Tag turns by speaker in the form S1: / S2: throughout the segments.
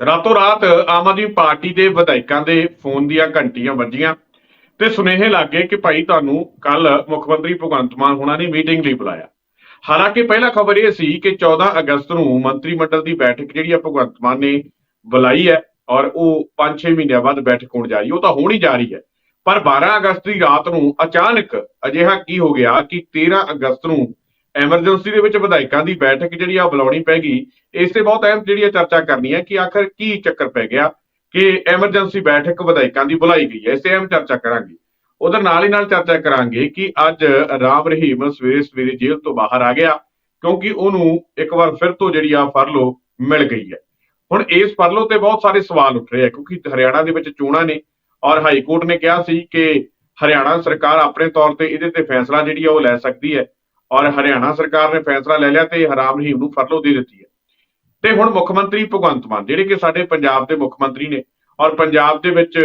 S1: ਰਾਤੋਂ ਰਾਤ ਆਮ ਆਦਮੀ ਪਾਰਟੀ ਦੇ ਵਿਧਾਇਕਾਂ ਦੇ ਫੋਨ ਦੀਆਂ ਘੰਟੀਆਂ ਵੱਜੀਆਂ ਤੇ ਸੁਨੇਹੇ ਲੱਗੇ ਕਿ ਭਾਈ ਤੁਹਾਨੂੰ ਕੱਲ ਮੁੱਖ ਮੰਤਰੀ ਭਗਵੰਤ ਮਾਨ ਹੋਣਾ ਨੇ ਮੀਟਿੰਗ ਲਈ ਬੁਲਾਇਆ। ਹਾਲਾਂਕਿ ਪਹਿਲਾ ਖਬਰ ਇਹ ਸੀ ਕਿ 14 ਅਗਸਤ ਨੂੰ ਮੰਤਰੀ ਮੰਡਲ ਦੀ ਬੈਠਕ ਜਿਹੜੀ ਆ ਭਗਵੰਤ ਮਾਨ ਨੇ ਬੁਲਾਈ ਹੈ ਔਰ ਉਹ 5-6 ਮਹੀਨਿਆਂ ਬਾਅਦ ਬੈਠਕ ਹੋਣ ਜਾ ਰਹੀ ਉਹ ਤਾਂ ਹੋਣੀ ਜਾ ਰਹੀ ਹੈ। ਪਰ 12 ਅਗਸਤ ਦੀ ਰਾਤ ਨੂੰ ਅਚਾਨਕ ਅਜਿਹਾ ਕੀ ਹੋ ਗਿਆ ਕਿ 13 ਅਗਸਤ ਨੂੰ ਐਮਰਜੈਂਸੀ ਦੇ ਵਿੱਚ ਵਿਧਾਇਕਾਂ ਦੀ ਬੈਠਕ ਜਿਹੜੀ ਆ ਬੁਲਾਉਣੀ ਪੈ ਗਈ। ਇਸ ਤੇ ਬਹੁਤ ਅਹਿਮ ਜਿਹੜੀ ਆ ਚਰਚਾ ਕਰਨੀ ਹੈ ਕਿ ਆਖਰ ਕੀ ਚੱਕਰ ਪੈ ਗਿਆ ਕਿ ਐਮਰਜੈਂਸੀ ਬੈਠਕ ਵਿਧਾਇਕਾਂ ਦੀ ਬੁਲਾਈ ਗਈ ਹੈ। ਇਸ ਤੇ ਅਹਿਮ ਚਰਚਾ ਕਰਾਂਗੇ। ਉਧਰ ਨਾਲ ਹੀ ਨਾਲ ਚਰਚਾ ਕਰਾਂਗੇ ਕਿ ਅੱਜ ਰਾਮ ਰਹੀਮ ਸਵੇਰੇ ਸਵੇਰੇ ਜੇਲ੍ਹ ਤੋਂ ਬਾਹਰ ਆ ਗਿਆ ਕਿਉਂਕਿ ਉਹਨੂੰ ਇੱਕ ਵਾਰ ਫਿਰ ਤੋਂ ਜਿਹੜੀ ਆ ਫਰਲੋ ਮਿਲ ਗਈ ਹੈ। ਹੁਣ ਇਸ ਫਰਲੋ ਤੇ ਬਹੁਤ ਸਾਰੇ ਸਵਾਲ ਉੱਠ ਰਹੇ ਆ ਕਿਉਂਕਿ ਹਰਿਆਣਾ ਦੇ ਵਿੱਚ ਚੋਣਾਂ ਨੇ ਔਰ ਹਾਈ ਕੋਰਟ ਨੇ ਕਿਹਾ ਸੀ ਕਿ ਹਰਿਆਣਾ ਸਰਕਾਰ ਆਪਣੇ ਤੌਰ ਤੇ ਇਹਦੇ ਤੇ ਫੈਸਲਾ ਜਿਹੜੀ ਆ ਉਹ ਲੈ ਸਕਦੀ ਹੈ। ਔਰ ਹਰਿਆਣਾ ਸਰਕਾਰ ਨੇ ਫੈਸਲਾ ਲੈ ਲਿਆ ਤੇ ਹਰਾਮ ਰਹੀਮ ਨੂੰ ਫਰਲੋ ਦੇ ਦਿੱਤੀ ਹੈ। ਤੇ ਹੁਣ ਮੁੱਖ ਮੰਤਰੀ ਭਗਵੰਤ ਮਾਨ, ਜਿਹੜੇ ਕਿ ਸਾਡੇ ਪੰਜਾਬ ਦੇ ਮੁੱਖ ਮੰਤਰੀ ਨੇ ਔਰ ਪੰਜਾਬ ਦੇ ਵਿੱਚ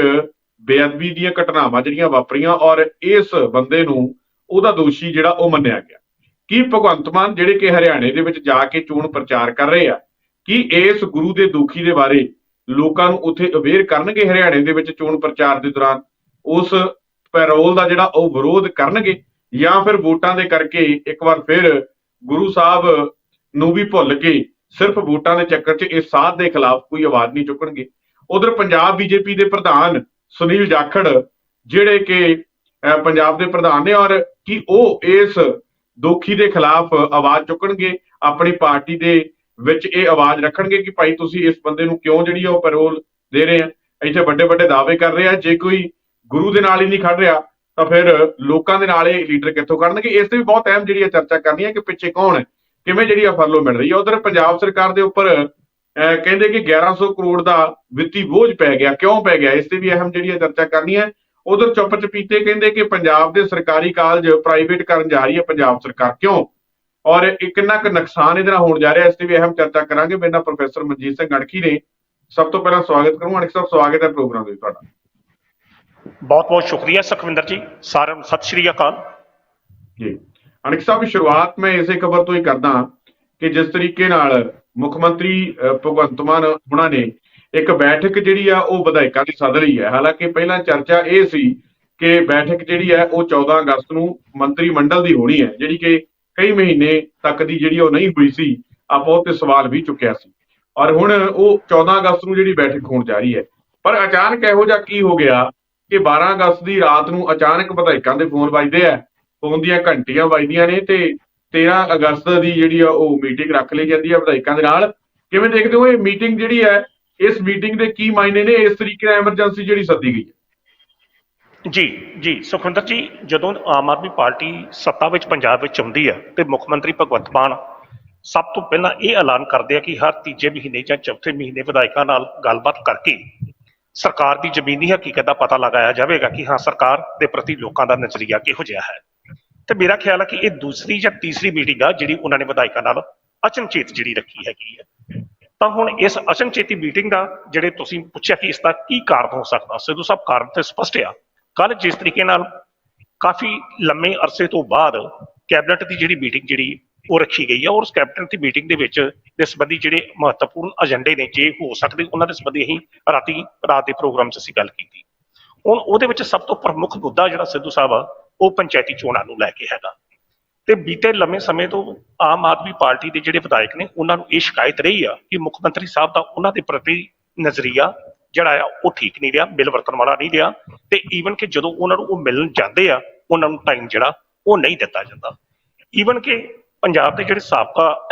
S1: ਬੇਅਦਬੀ ਦੀਆਂ ਘਟਨਾਵਾਂ ਜਿਹੜੀਆਂ ਵਾਪਰੀਆਂ ਔਰ ਇਸ ਬੰਦੇ ਨੂੰ ਉਹਦਾ ਦੋਸ਼ੀ ਜਿਹੜਾ ਉਹ ਮੰਨਿਆ ਗਿਆ। ਕੀ ਭਗਵੰਤ ਮਾਨ ਜਿਹੜੇ ਕਿ ਹਰਿਆਣੇ ਦੇ ਵਿੱਚ ਜਾ ਕੇ ਚੋਣ ਪ੍ਰਚਾਰ ਕਰ ਰਹੇ ਆ, ਕੀ ਇਸ ਗੁਰੂ ਦੇ ਦੁਖੀ ਦੇ ਬਾਰੇ ਲੋਕਾਂ ਨੂੰ ਉੱਥੇ ਅਵੇਅਰ ਕਰਨਗੇ ਹਰਿਆਣੇ ਦੇ ਵਿੱਚ ਚੋਣ ਪ੍ਰਚਾਰ ਦੇ ਦੌਰਾਨ? ਉਸ ਪੈਰੋਲ ਦਾ ਜਿਹੜਾ ਉਹ ਵਿਰੋਧ ਕਰਨਗੇ? ਜਾਂ ਫਿਰ ਵੋਟਾਂ ਦੇ ਕਰਕੇ ਇੱਕ ਵਾਰ ਫਿਰ ਗੁਰੂ ਸਾਹਿਬ ਨੂੰ ਵੀ ਭੁੱਲ ਕੇ ਸਿਰਫ ਵੋਟਾਂ ਦੇ ਚੱਕਰ 'ਚ ਇਸ ਸਾਧ ਦੇ ਖਿਲਾਫ ਕੋਈ ਆਵਾਜ਼ ਨਹੀਂ ਚੁੱਕਣਗੇ। ਉਧਰ ਪੰਜਾਬ ਬੀਜੇਪੀ ਦੇ ਪ੍ਰਧਾਨ ਸੁਨੀਲ ਜਾਖੜ ਜਿਹੜੇ ਕਿ ਅਹ, ਪੰਜਾਬ ਦੇ ਪ੍ਰਧਾਨ ਨੇ ਔਰ ਕੀ ਉਹ ਇਸ ਦੋਖੀ ਦੇ ਖਿਲਾਫ ਆਵਾਜ਼ ਚੁੱਕਣਗੇ ਆਪਣੀ ਪਾਰਟੀ ਦੇ ਵਿੱਚ ਇਹ ਆਵਾਜ਼ ਰੱਖਣਗੇ ਕਿ ਭਾਈ ਤੁਸੀਂ ਇਸ ਬੰਦੇ ਨੂੰ ਕਿਉਂ ਜਿਹੜੀ ਆ ਉਹ ਪੈਰੋਲ ਦੇ ਰਹੇ ਆ? ਇੱਥੇ ਵੱਡੇ ਵੱਡੇ ਦਾਅਵੇ ਕਰ ਰਹੇ ਆ ਜੇ ਕੋਈ ਗੁਰੂ ਦੇ ਨਾਲ ਹੀ ਨਹੀਂ ਖੜ ਰਿਹਾ ਤਾਂ ਫਿਰ ਲੋਕਾਂ ਦੇ ਨਾਲ ਇਹ ਲੀਡਰ ਕਿੱਥੋਂ ਕਰਨਗੇ ਇਸ ਤੇ ਵੀ ਬਹੁਤ ਅਹਿਮ ਜਿਹੜੀ ਆ ਚਰਚਾ ਕਰਨੀ ਹੈ ਕਿ ਪਿੱਛੇ ਕੌਣ ਹੈ? ਕਿਵੇਂ ਜਿਹੜੀ ਆ ਫਰਲੋ ਮਿਲ ਰਹੀ ਹੈ? ਉਧਰ ਪੰਜਾਬ ਸਰਕਾਰ ਦੇ ਉੱਪਰ ਅਹ, ਕਹਿੰਦੇ ਕਿ 1100 ਕਰੋੜ ਦਾ ਵਿੱਤੀ ਬੋਝ ਪੈ ਗਿਆ। ਕਿਉਂ ਪੈ ਗਿਆ? ਇਸ ਤੇ ਵੀ ਅਹਿਮ ਜਿਹੜੀ ਆ ਚਰਚਾ ਕਰਨੀ ਹੈ। ਉਧਰ ਚੁੱਪ ਚਪੀਤੇ ਕਹਿੰਦੇ ਕਿ ਪੰਜਾਬ ਦੇ ਸਰਕਾਰੀ ਕਾਲਜ ਪ੍ਰਾਈਵੇਟ ਕਰਨ ਜਾ ਰਹੀ ਹੈ ਪੰਜਾਬ ਸਰਕਾਰ। ਕਿਉਂ? ਔਰ ਇਹ ਕਿੰਨਾ ਕੁ ਨੁਕਸਾਨ ਇਹਦੇ ਨਾਲ ਹੋਣ ਜਾ ਰਿਹਾ ਇਸ ਤੇ ਵੀ ਅਹਿਮ ਚਰਚਾ ਕਰਾਂਗੇ। ਮੇਰੇ ਨਾਲ ਪ੍ਰੋਫੈਸਰ ਮਨਜੀਤ ਸਿੰਘ ਗੜਖੀ ਨੇ। ਸਭ ਤੋਂ ਪਹਿਲਾਂ ਸਵਾਗਤ ਕਰੂੰ। ਅਣਖ ਸਾਹਿਬ ਸਵਾਗਤ ਹੈ ਪ੍ਰੋਗਰਾਮ ਦੇ ਵਿੱਚ ਤੁਹਾਡਾ।
S2: ਬਹੁਤ ਬਹੁਤ ਸ਼ੁਕਰੀਆ ਸੁਖਵਿੰਦਰ ਜੀ, ਸਾਰਿਆਂ ਨੂੰ ਸਤਿ ਸ਼੍ਰੀ ਅਕਾਲ।
S1: ਜੀ। ਅਣਖ ਸਾਹਿਬ ਸ਼ੁਰੂਆਤ ਮੈਂ ਇਸੇ ਖਬਰ ਤੋਂ ਹੀ ਕਰਦਾ ਕਿ ਜਿਸ ਤਰੀਕੇ ਨਾਲ ਮੁੱਖ ਮੰਤਰੀ ਭਗਵੰਤ ਮਾਨ ਉਹਨਾਂ ਨੇ ਇੱਕ ਬੈਠਕ ਜਿਹੜੀ ਆ, ਉਹ ਵਿਧਾਇਕਾਂ ਦੀ ਸੱਦ ਲਈ ਹੈ। ਹਾਲਾਂਕਿ ਪਹਿਲਾਂ ਚਰਚਾ ਇਹ ਸੀ ਕਿ ਬੈਠਕ ਜਿਹੜੀ ਹੈ ਉਹ 14 ਅਗਸਤ ਨੂੰ ਮੰਤਰੀ ਮੰਡਲ ਦੀ ਹੋਣੀ ਹੈ, ਜਿਹੜੀ ਕਿ ਕਈ ਮਹੀਨੇ ਤੱਕ ਦੀ ਜਿਹੜੀ ਉਹ ਨਹੀਂ ਹੋਈ ਸੀ, ਆਪਾਂ ਉਹ ਤੇ ਸਵਾਲ ਵੀ ਚੁੱਕਿਆ ਸੀ। ਔਰ ਹੁਣ ਉਹ 14 ਅਗਸਤ ਨੂੰ ਜਿਹੜੀ ਬੈਠਕ ਹੋਣ ਜਾ ਰਹੀ ਹੈ। ਪਰ ਅਚਾਨਕ ਇਹੋ ਜਿਹਾ ਕੀ ਹੋ ਗਿਆ ਕਿ 12 ਅਗਸਤ ਦੀ ਰਾਤ ਨੂੰ ਅਚਾਨਕ ਵਿਧਾਇਕਾਂ ਦੇ ਫੋਨ ਵੱਜਦੇ ਆ, ਫੋਨ ਦੀਆਂ ਘੰਟੀਆਂ ਵੱਜਦੀਆਂ ਨੇ ਤੇ 13 ਅਗਸਤ ਦੀ ਜਿਹੜੀ ਆ ਉਹ ਮੀਟਿੰਗ ਰੱਖ ਲਈ ਜਾਂਦੀ ਹੈ ਵਿਧਾਇਕਾਂ ਦੇ ਨਾਲ। ਕਿਵੇਂ ਦੇਖਦੇ ਹੋ ਇਹ ਮੀਟਿੰਗ ਜਿਹੜੀ ਹੈ, ਇਸ ਮੀਟਿੰਗ ਦੇ ਕੀ ਮਾਇਨੇ ਨੇ, ਇਸ ਤਰੀਕੇ ਨਾਲ ਐਮਰਜੈਂਸੀ ਜਿਹੜੀ ਸੱਦੀ ਗਈ ਹੈ?
S2: ਜੀ ਜੀ, ਸੁਖਵਿੰਦਰ ਜੀ, ਜਦੋਂ ਆਮ ਆਦਮੀ ਪਾਰਟੀ ਸੱਤਾ ਵਿੱਚ, ਪੰਜਾਬ ਵਿੱਚ ਆਉਂਦੀ ਹੈ ਤੇ ਮੁੱਖ ਮੰਤਰੀ ਭਗਵੰਤ ਮਾਨ ਸਭ ਤੋਂ ਪਹਿਲਾਂ ਇਹ ਐਲਾਨ ਕਰਦੇ ਆ ਕਿ ਹਰ ਤੀਜੇ ਮਹੀਨੇ ਜਾਂ ਚੌਥੇ ਮਹੀਨੇ ਵਿਧਾਇਕਾਂ ਨਾਲ ਗੱਲਬਾਤ ਕਰਕੇ ਸਰਕਾਰ ਦੀ ਜ਼ਮੀਨੀ ਹਕੀਕਤ ਦਾ ਪਤਾ ਲਗਾਇਆ ਜਾਵੇਗਾ ਕਿ ਹਾਂ, ਸਰਕਾਰ ਦੇ ਪ੍ਰਤੀ ਲੋਕਾਂ ਦਾ ਨਜ਼ਰੀਆ ਕਿਹੋ ਜਿਹਾ ਹੈ। ਤੇ ਮੇਰਾ ਖਿਆਲ ਹੈ ਕਿ ਇਹ ਦੂਸਰੀ ਜਾਂ ਤੀਸਰੀ ਮੀਟਿੰਗ ਆ, ਜਿਹੜੀ ਉਹਨਾਂ ਨੇ ਵਿਧਾਇਕਾਂ ਨਾਲ ਅਚਨਚੇਤ ਜਿਹੜੀ ਰੱਖੀ ਹੈਗੀ ਹੈ। ਤਾਂ ਹੁਣ ਇਸ ਅਚਨਚੇਤੀ ਮੀਟਿੰਗ ਦਾ ਜਿਹੜੇ ਤੁਸੀਂ ਪੁੱਛਿਆ ਕਿ ਇਸ ਦਾ ਕੀ ਕਾਰਨ ਹੋ ਸਕਦਾ, ਸਿੱਧੂ ਸਾਹਿਬ ਕਾਰਨ ਤੇ ਸਪਸ਼ਟ ਆ। ਕੱਲ ਜਿਸ ਤਰੀਕੇ ਨਾਲ ਕਾਫੀ ਲੰਮੇ ਅਰਸੇ ਤੋਂ ਬਾਅਦ ਕੈਬਨਿਟ ਦੀ ਜਿਹੜੀ ਮੀਟਿੰਗ ਜਿਹੜੀ ਉਹ ਰੱਖੀ ਗਈ ਹੈ ਔਰ ਉਸ ਕੈਬਨਿਟ ਦੀ ਮੀਟਿੰਗ ਦੇ ਵਿੱਚ ਦੇ ਸੰਬੰਧੀ ਜਿਹੜੇ ਮਹੱਤਵਪੂਰਨ ਏਜੰਡੇ ਨੇ, ਜੇ ਹੋ ਸਕਦੇ, ਉਹਨਾਂ ਦੇ ਸੰਬੰਧੀ ਅਸੀਂ ਰਾਤੀ, ਰਾਤ ਦੇ ਪ੍ਰੋਗਰਾਮ 'ਚ ਅਸੀਂ ਗੱਲ ਕੀਤੀ। ਹੁਣ ਉਹਦੇ ਵਿੱਚ ਸਭ ਤੋਂ ਪ੍ਰਮੁੱਖ ਮੁੱਦਾ ਜਿਹੜਾ ਸਿੱਧੂ ਸਾਹਿਬ ਆ, ਉਹ ਪੰਚਾਇਤੀ ਚੋਣਾਂ ਨੂੰ ਲੈ ਕੇ ਹੈਗਾ। ਤੇ ਬੀਤੇ ਲੰਮੇ ਸਮੇਂ ਤੋਂ ਆਮ ਆਦਮੀ ਪਾਰਟੀ ਦੇ ਜਿਹੜੇ ਵਿਧਾਇਕ ਨੇ, ਉਹਨਾਂ ਨੂੰ ਇਹ ਸ਼ਿਕਾਇਤ ਰਹੀ ਆ ਕਿ ਮੁੱਖ ਮੰਤਰੀ ਸਾਹਿਬ ਦਾ ਉਹਨਾਂ ਦੇ ਪ੍ਰਤੀ ਨਜ਼ਰੀਆ ਜਿਹੜਾ ਆ, ਉਹ ਠੀਕ ਨਹੀਂ ਰਿਹਾ, ਬਿੱਲ ਵਰਤਣ ਵਾਲਾ ਨਹੀਂ ਰਿਹਾ ਤੇ ਈਵਨ ਕਿ ਜਦੋਂ ਉਹਨਾਂ ਨੂੰ ਉਹ ਮਿਲਣ ਜਾਂਦੇ ਆ, ਉਹਨਾਂ ਨੂੰ ਟਾਈਮ ਜਿਹੜਾ, ਉਹ ਨਹੀਂ ਦਿੱਤਾ ਜਾਂਦਾ। ਈਵਨ ਕਿ ਪੰਜਾਬ ਦੇ ਜਿਹੜੇ ਸਾਬਕਾ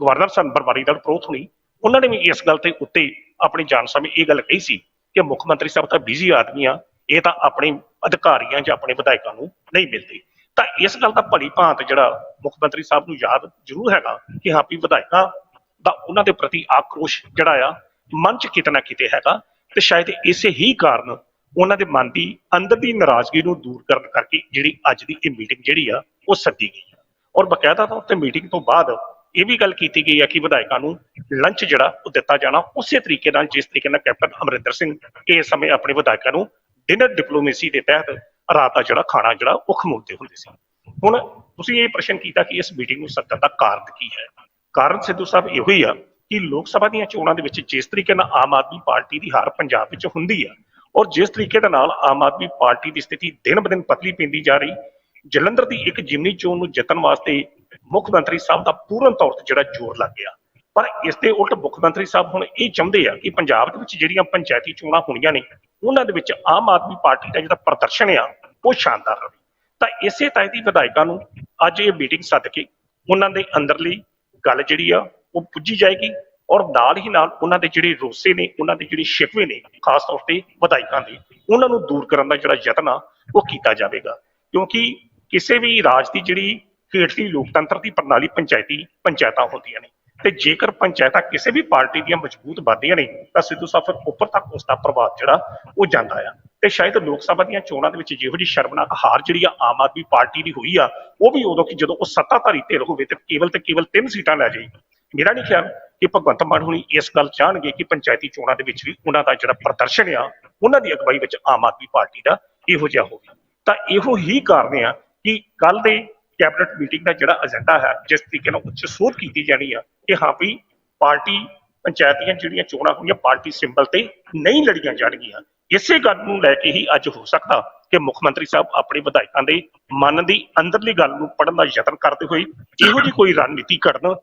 S2: ਗਵਰਨਰ ਸਨ ਬਰਬਾਰੀ ਦਾ ਪ੍ਰੋਥ ਹੋਣੀ, ਉਹਨਾਂ ਨੇ ਵੀ ਇਸ ਗੱਲ ਤੇ ਉੱਤੇ ਆਪਣੀ ਜਾਣ ਸਮੇਂ ਇਹ ਗੱਲ ਕਹੀ ਸੀ ਕਿ ਮੁੱਖ ਮੰਤਰੀ ਸਾਹਿਬ ਤਾਂ ਬਿਜ਼ੀ ਆਦਮੀ ਆ ਇਹ ਤਾਂ ਆਪਣੇ ਅਧਿਕਾਰੀਆਂ ਜਾਂ ਆਪਣੇ ਵਿਧਾਇਕਾਂ ਨੂੰ ਨਹੀਂ ਮਿਲਦੇ। ਤਾਂ ਇਸ ਗੱਲ ਦਾ ਭਲੀ ਭਾਂਤ ਜਿਹੜਾ ਮੁੱਖ ਮੰਤਰੀ ਸਾਹਿਬ ਨੂੰ ਯਾਦ ਜ਼ਰੂਰ ਹੈਗਾ ਕਿ ਹਾਂ ਵੀ ਵਿਧਾਇਕਾਂ ਦਾ ਉਹਨਾਂ ਦੇ ਪ੍ਰਤੀ ਆਕਰੋਸ਼ ਜਿਹੜਾ ਆ, ਮਨ ਚ ਕਿਤੇ ਨਾ ਕਿਤੇ ਹੈਗਾ ਤੇ ਸ਼ਾਇਦ ਇਸੇ ਹੀ ਕਾਰਨ ਉਹਨਾਂ ਦੇ ਮਨ ਦੀ ਅੰਦਰ ਦੀ ਨਾਰਾਜ਼ਗੀ ਨੂੰ ਦੂਰ ਕਰਨ ਕਰਕੇ ਜਿਹੜੀ ਅੱਜ ਦੀ ਇਹ ਮੀਟਿੰਗ ਜਿਹੜੀ ਆ, ਉਹ ਸੱਦੀ ਗਈ। ਔਰ ਬਕਾਇਦਾ ਤੌਰ ਤੇ ਮੀਟਿੰਗ ਤੋਂ ਬਾਅਦ ਇਹ ਵੀ ਗੱਲ ਕੀਤੀ ਗਈ ਹੈ ਕਿ ਵਿਧਾਇਕਾਂ ਨੂੰ ਲੰਚ ਜਿਹੜਾ ਉਹ ਦਿੱਤਾ ਜਾਣਾ, ਉਸੇ ਤਰੀਕੇ ਨਾਲ ਜਿਸ ਤਰੀਕੇ ਨਾਲ ਕੈਪਟਨ ਅਮਰਿੰਦਰ ਸਿੰਘ ਇਸ ਸਮੇਂ ਆਪਣੇ ਵਿਧਾਇਕਾਂ ਨੂੰ ਡਿਨਰ ਡਿਪਲੋਮੇਸੀ ਦੇ ਤਹਿਤ ਰਾਤ ਦਾ ਜਿਹੜਾ ਖਾਣਾ ਜਿਹੜਾ ਉਹ ਖਮੋਲਦੇ ਹੁੰਦੇ ਸੀ। ਹੁਣ ਤੁਸੀਂ ਇਹ ਪ੍ਰਸ਼ਨ ਕੀਤਾ ਕਿ ਇਸ ਮੀਟਿੰਗ ਨੂੰ ਸੱਦਣ ਦਾ ਕਾਰਨ ਕੀ ਹੈ? ਕਾਰਨ ਸਿੱਧੂ ਸਾਹਿਬ ਇਹੋ ਹੀ ਆ ਕਿ ਲੋਕ ਸਭਾ ਦੀਆਂ ਚੋਣਾਂ ਦੇ ਵਿੱਚ ਜਿਸ ਤਰੀਕੇ ਨਾਲ ਆਮ ਆਦਮੀ ਪਾਰਟੀ ਦੀ ਹਾਰ ਪੰਜਾਬ ਵਿੱਚ ਹੁੰਦੀ ਆ, ਔਰ ਜਿਸ ਤਰੀਕੇ ਦੇ ਨਾਲ ਆਮ ਆਦਮੀ ਪਾਰਟੀ ਦੀ ਸਥਿਤੀ ਦਿਨ ਬ ਦਿਨ ਪਤਲੀ ਪੈਂਦੀ ਜਾ ਰਹੀ ਜਲੰਧਰ ਦੀ ਇੱਕ ਜਿਮਨੀ ਚੋਣ ਨੂੰ ਜਿੱਤਣ ਵਾਸਤੇ ਮੁੱਖ ਮੰਤਰੀ ਸਾਹਿਬ ਦਾ ਪੂਰਨ ਤੌਰ ਤੇ ਜਿਹੜਾ ਜ਼ੋਰ ਲੱਗ ਗਿਆ। ਪਰ ਇਸ ਦੇ ਉਲਟ ਮੁੱਖ ਮੰਤਰੀ ਸਾਹਿਬ ਹੁਣ ਇਹ ਚਾਹੁੰਦੇ ਆ ਕਿ ਪੰਜਾਬ ਦੇ ਵਿੱਚ ਜਿਹੜੀਆਂ ਪੰਚਾਇਤੀ ਚੋਣਾਂ ਹੋਣੀਆਂ ਨੇ, ਉਹਨਾਂ ਦੇ ਵਿੱਚ ਆਮ ਆਦਮੀ ਪਾਰਟੀ ਦਾ ਜਿਹੜਾ ਪ੍ਰਦਰਸ਼ਨ ਆ, ਉਹ ਸ਼ਾਨਦਾਰ ਰਹੇ। ਤਾਂ ਇਸੇ ਤਹਿਤ ਦੀ ਵਿਧਾਇਕਾਂ ਨੂੰ ਅੱਜ ਇਹ ਮੀਟਿੰਗ ਸੱਦ ਕੇ ਉਹਨਾਂ ਦੇ ਅੰਦਰਲੀ ਗੱਲ ਜਿਹੜੀ ਆ, ਉਹ ਪੁੱਜੀ ਜਾਏਗੀ ਔਰ ਨਾਲ ਹੀ ਨਾਲ ਉਹਨਾਂ ਦੇ ਜਿਹੜੇ ਰੋਸੇ ਨੇ, ਉਹਨਾਂ ਦੇ ਜਿਹੜੇ ਸ਼ਿਕਵੇ ਨੇ, ਖਾਸ ਤੌਰ ਤੇ ਵਿਧਾਇਕਾਂ ਦੇ, ਉਹਨਾਂ ਨੂੰ ਦੂਰ ਕਰਨ ਦਾ ਜਿਹੜਾ ਯਤਨ ਆ, ਉਹ ਕੀਤਾ ਜਾਵੇਗਾ। ਕਿਉਂਕਿ ਕਿਸੇ ਵੀ ਰਾਜ ਦੀ ਜਿਹੜੀ ਹੇਠਲੀ ਲੋਕਤੰਤਰ ਦੀ ਪ੍ਰਣਾਲੀ ਪੰਚਾਇਤੀ ਪੰਚਾਇਤਾਂ ਹੁੰਦੀਆਂ ਨੇ। ਤੇ ਜੇਕਰ ਪੰਚਾਇਤਾਂ ਕਿਸੇ ਵੀ ਪਾਰਟੀ ਦੀਆਂ ਮਜ਼ਬੂਤ ਬਣਦੀਆਂ ਨੇ, ਤਾਂ ਸਿੱਧੂ ਸਾਹਿਬ ਫਿਰ ਉੱਪਰ ਤੱਕ ਉਸ ਦਾ ਪ੍ਰਭਾਵ ਜਿਹੜਾ ਉਹ ਜਾਂਦਾ ਆ। ਤੇ ਸ਼ਾਇਦ ਲੋਕ ਸਭਾ ਦੀਆਂ ਚੋਣਾਂ ਦੇ ਵਿੱਚ ਜਿਹੋ ਜਿਹੀ ਸ਼ਰਮਨਾਕ ਹਾਰ ਜਿਹੜੀ ਆ ਆਮ ਆਦਮੀ ਪਾਰਟੀ ਦੀ ਹੋਈ ਆ, ਉਹ ਵੀ ਉਦੋਂ ਕਿ ਜਦੋਂ ਉਹ ਸੱਤਾਧਾਰੀ ਧਿਰ ਹੋਵੇ ਤੇ ਕੇਵਲ ਤੇ ਕੇਵਲ ਤਿੰਨ ਸੀਟਾਂ ਲੈ ਜਾਏ ਮੇਰਾ ਨਹੀਂ ਖਿਆਲ ਕਿ ਭਗਵੰਤ ਮਾਨ ਹੁਣੀ ਇਸ ਗੱਲ ਚਾਹਣਗੇ ਕਿ ਪੰਚਾਇਤੀ ਚੋਣਾਂ ਦੇ ਵਿੱਚ ਵੀ ਉਹਨਾਂ ਦਾ ਜਿਹੜਾ ਪ੍ਰਦਰਸ਼ਨ ਆ, ਉਹਨਾਂ ਦੀ ਅਗਵਾਈ ਵਿੱਚ ਆਮ ਆਦਮੀ ਪਾਰਟੀ ਦਾ ਇਹੋ ਜਿਹਾ ਹੋਵੇ। ਤਾਂ ਇਹੋ ਹੀ ਕਾਰਨ ਆ ਕਿ ਕੱਲ ਦੇ ਕੈਬਨਿਟ ਮੀਟਿੰਗ ਦਾ ਜਿਹੜਾ ਏਜੰਡਾ ਹੈ, ਜਿਸ ਤਰੀਕੇ ਨਾਲ ਉੱਚ ਸੋਧ ਕੀਤੀ ਜਾਣੀ ਆ, ਕਿ ਹਾਂ ਵੀ ਪਾਰਟੀ ਪੰਚਾਇਤੀਆਂ ਜਿਹੜੀਆਂ ਚੋਣਾਂ ਹੋਈਆਂ, ਪਾਰਟੀ ਸਿੰਬਲ ਤੇ ਨਹੀਂ ਲੜੀਆਂ ਜਾਣਗੀਆਂ। ਇਸੇ ਗੱਲ ਨੂੰ ਲੈ ਕੇ ਹੀ ਅੱਜ ਹੋ ਸਕਦਾ ਕਿ ਮੁੱਖ ਮੰਤਰੀ ਸਾਹਿਬ ਆਪਣੇ ਵਿਧਾਇਕਾਂ ਦੇ ਮਨ ਦੀ ਅੰਦਰਲੀ ਗੱਲ ਨੂੰ ਪੜਨ ਦਾ ਯਤਨ ਕਰਦੇ ਹੋਏ ਇਹੋ ਜਿਹੀ ਕੋਈ ਰਣਨੀਤੀ ਕਰਨ,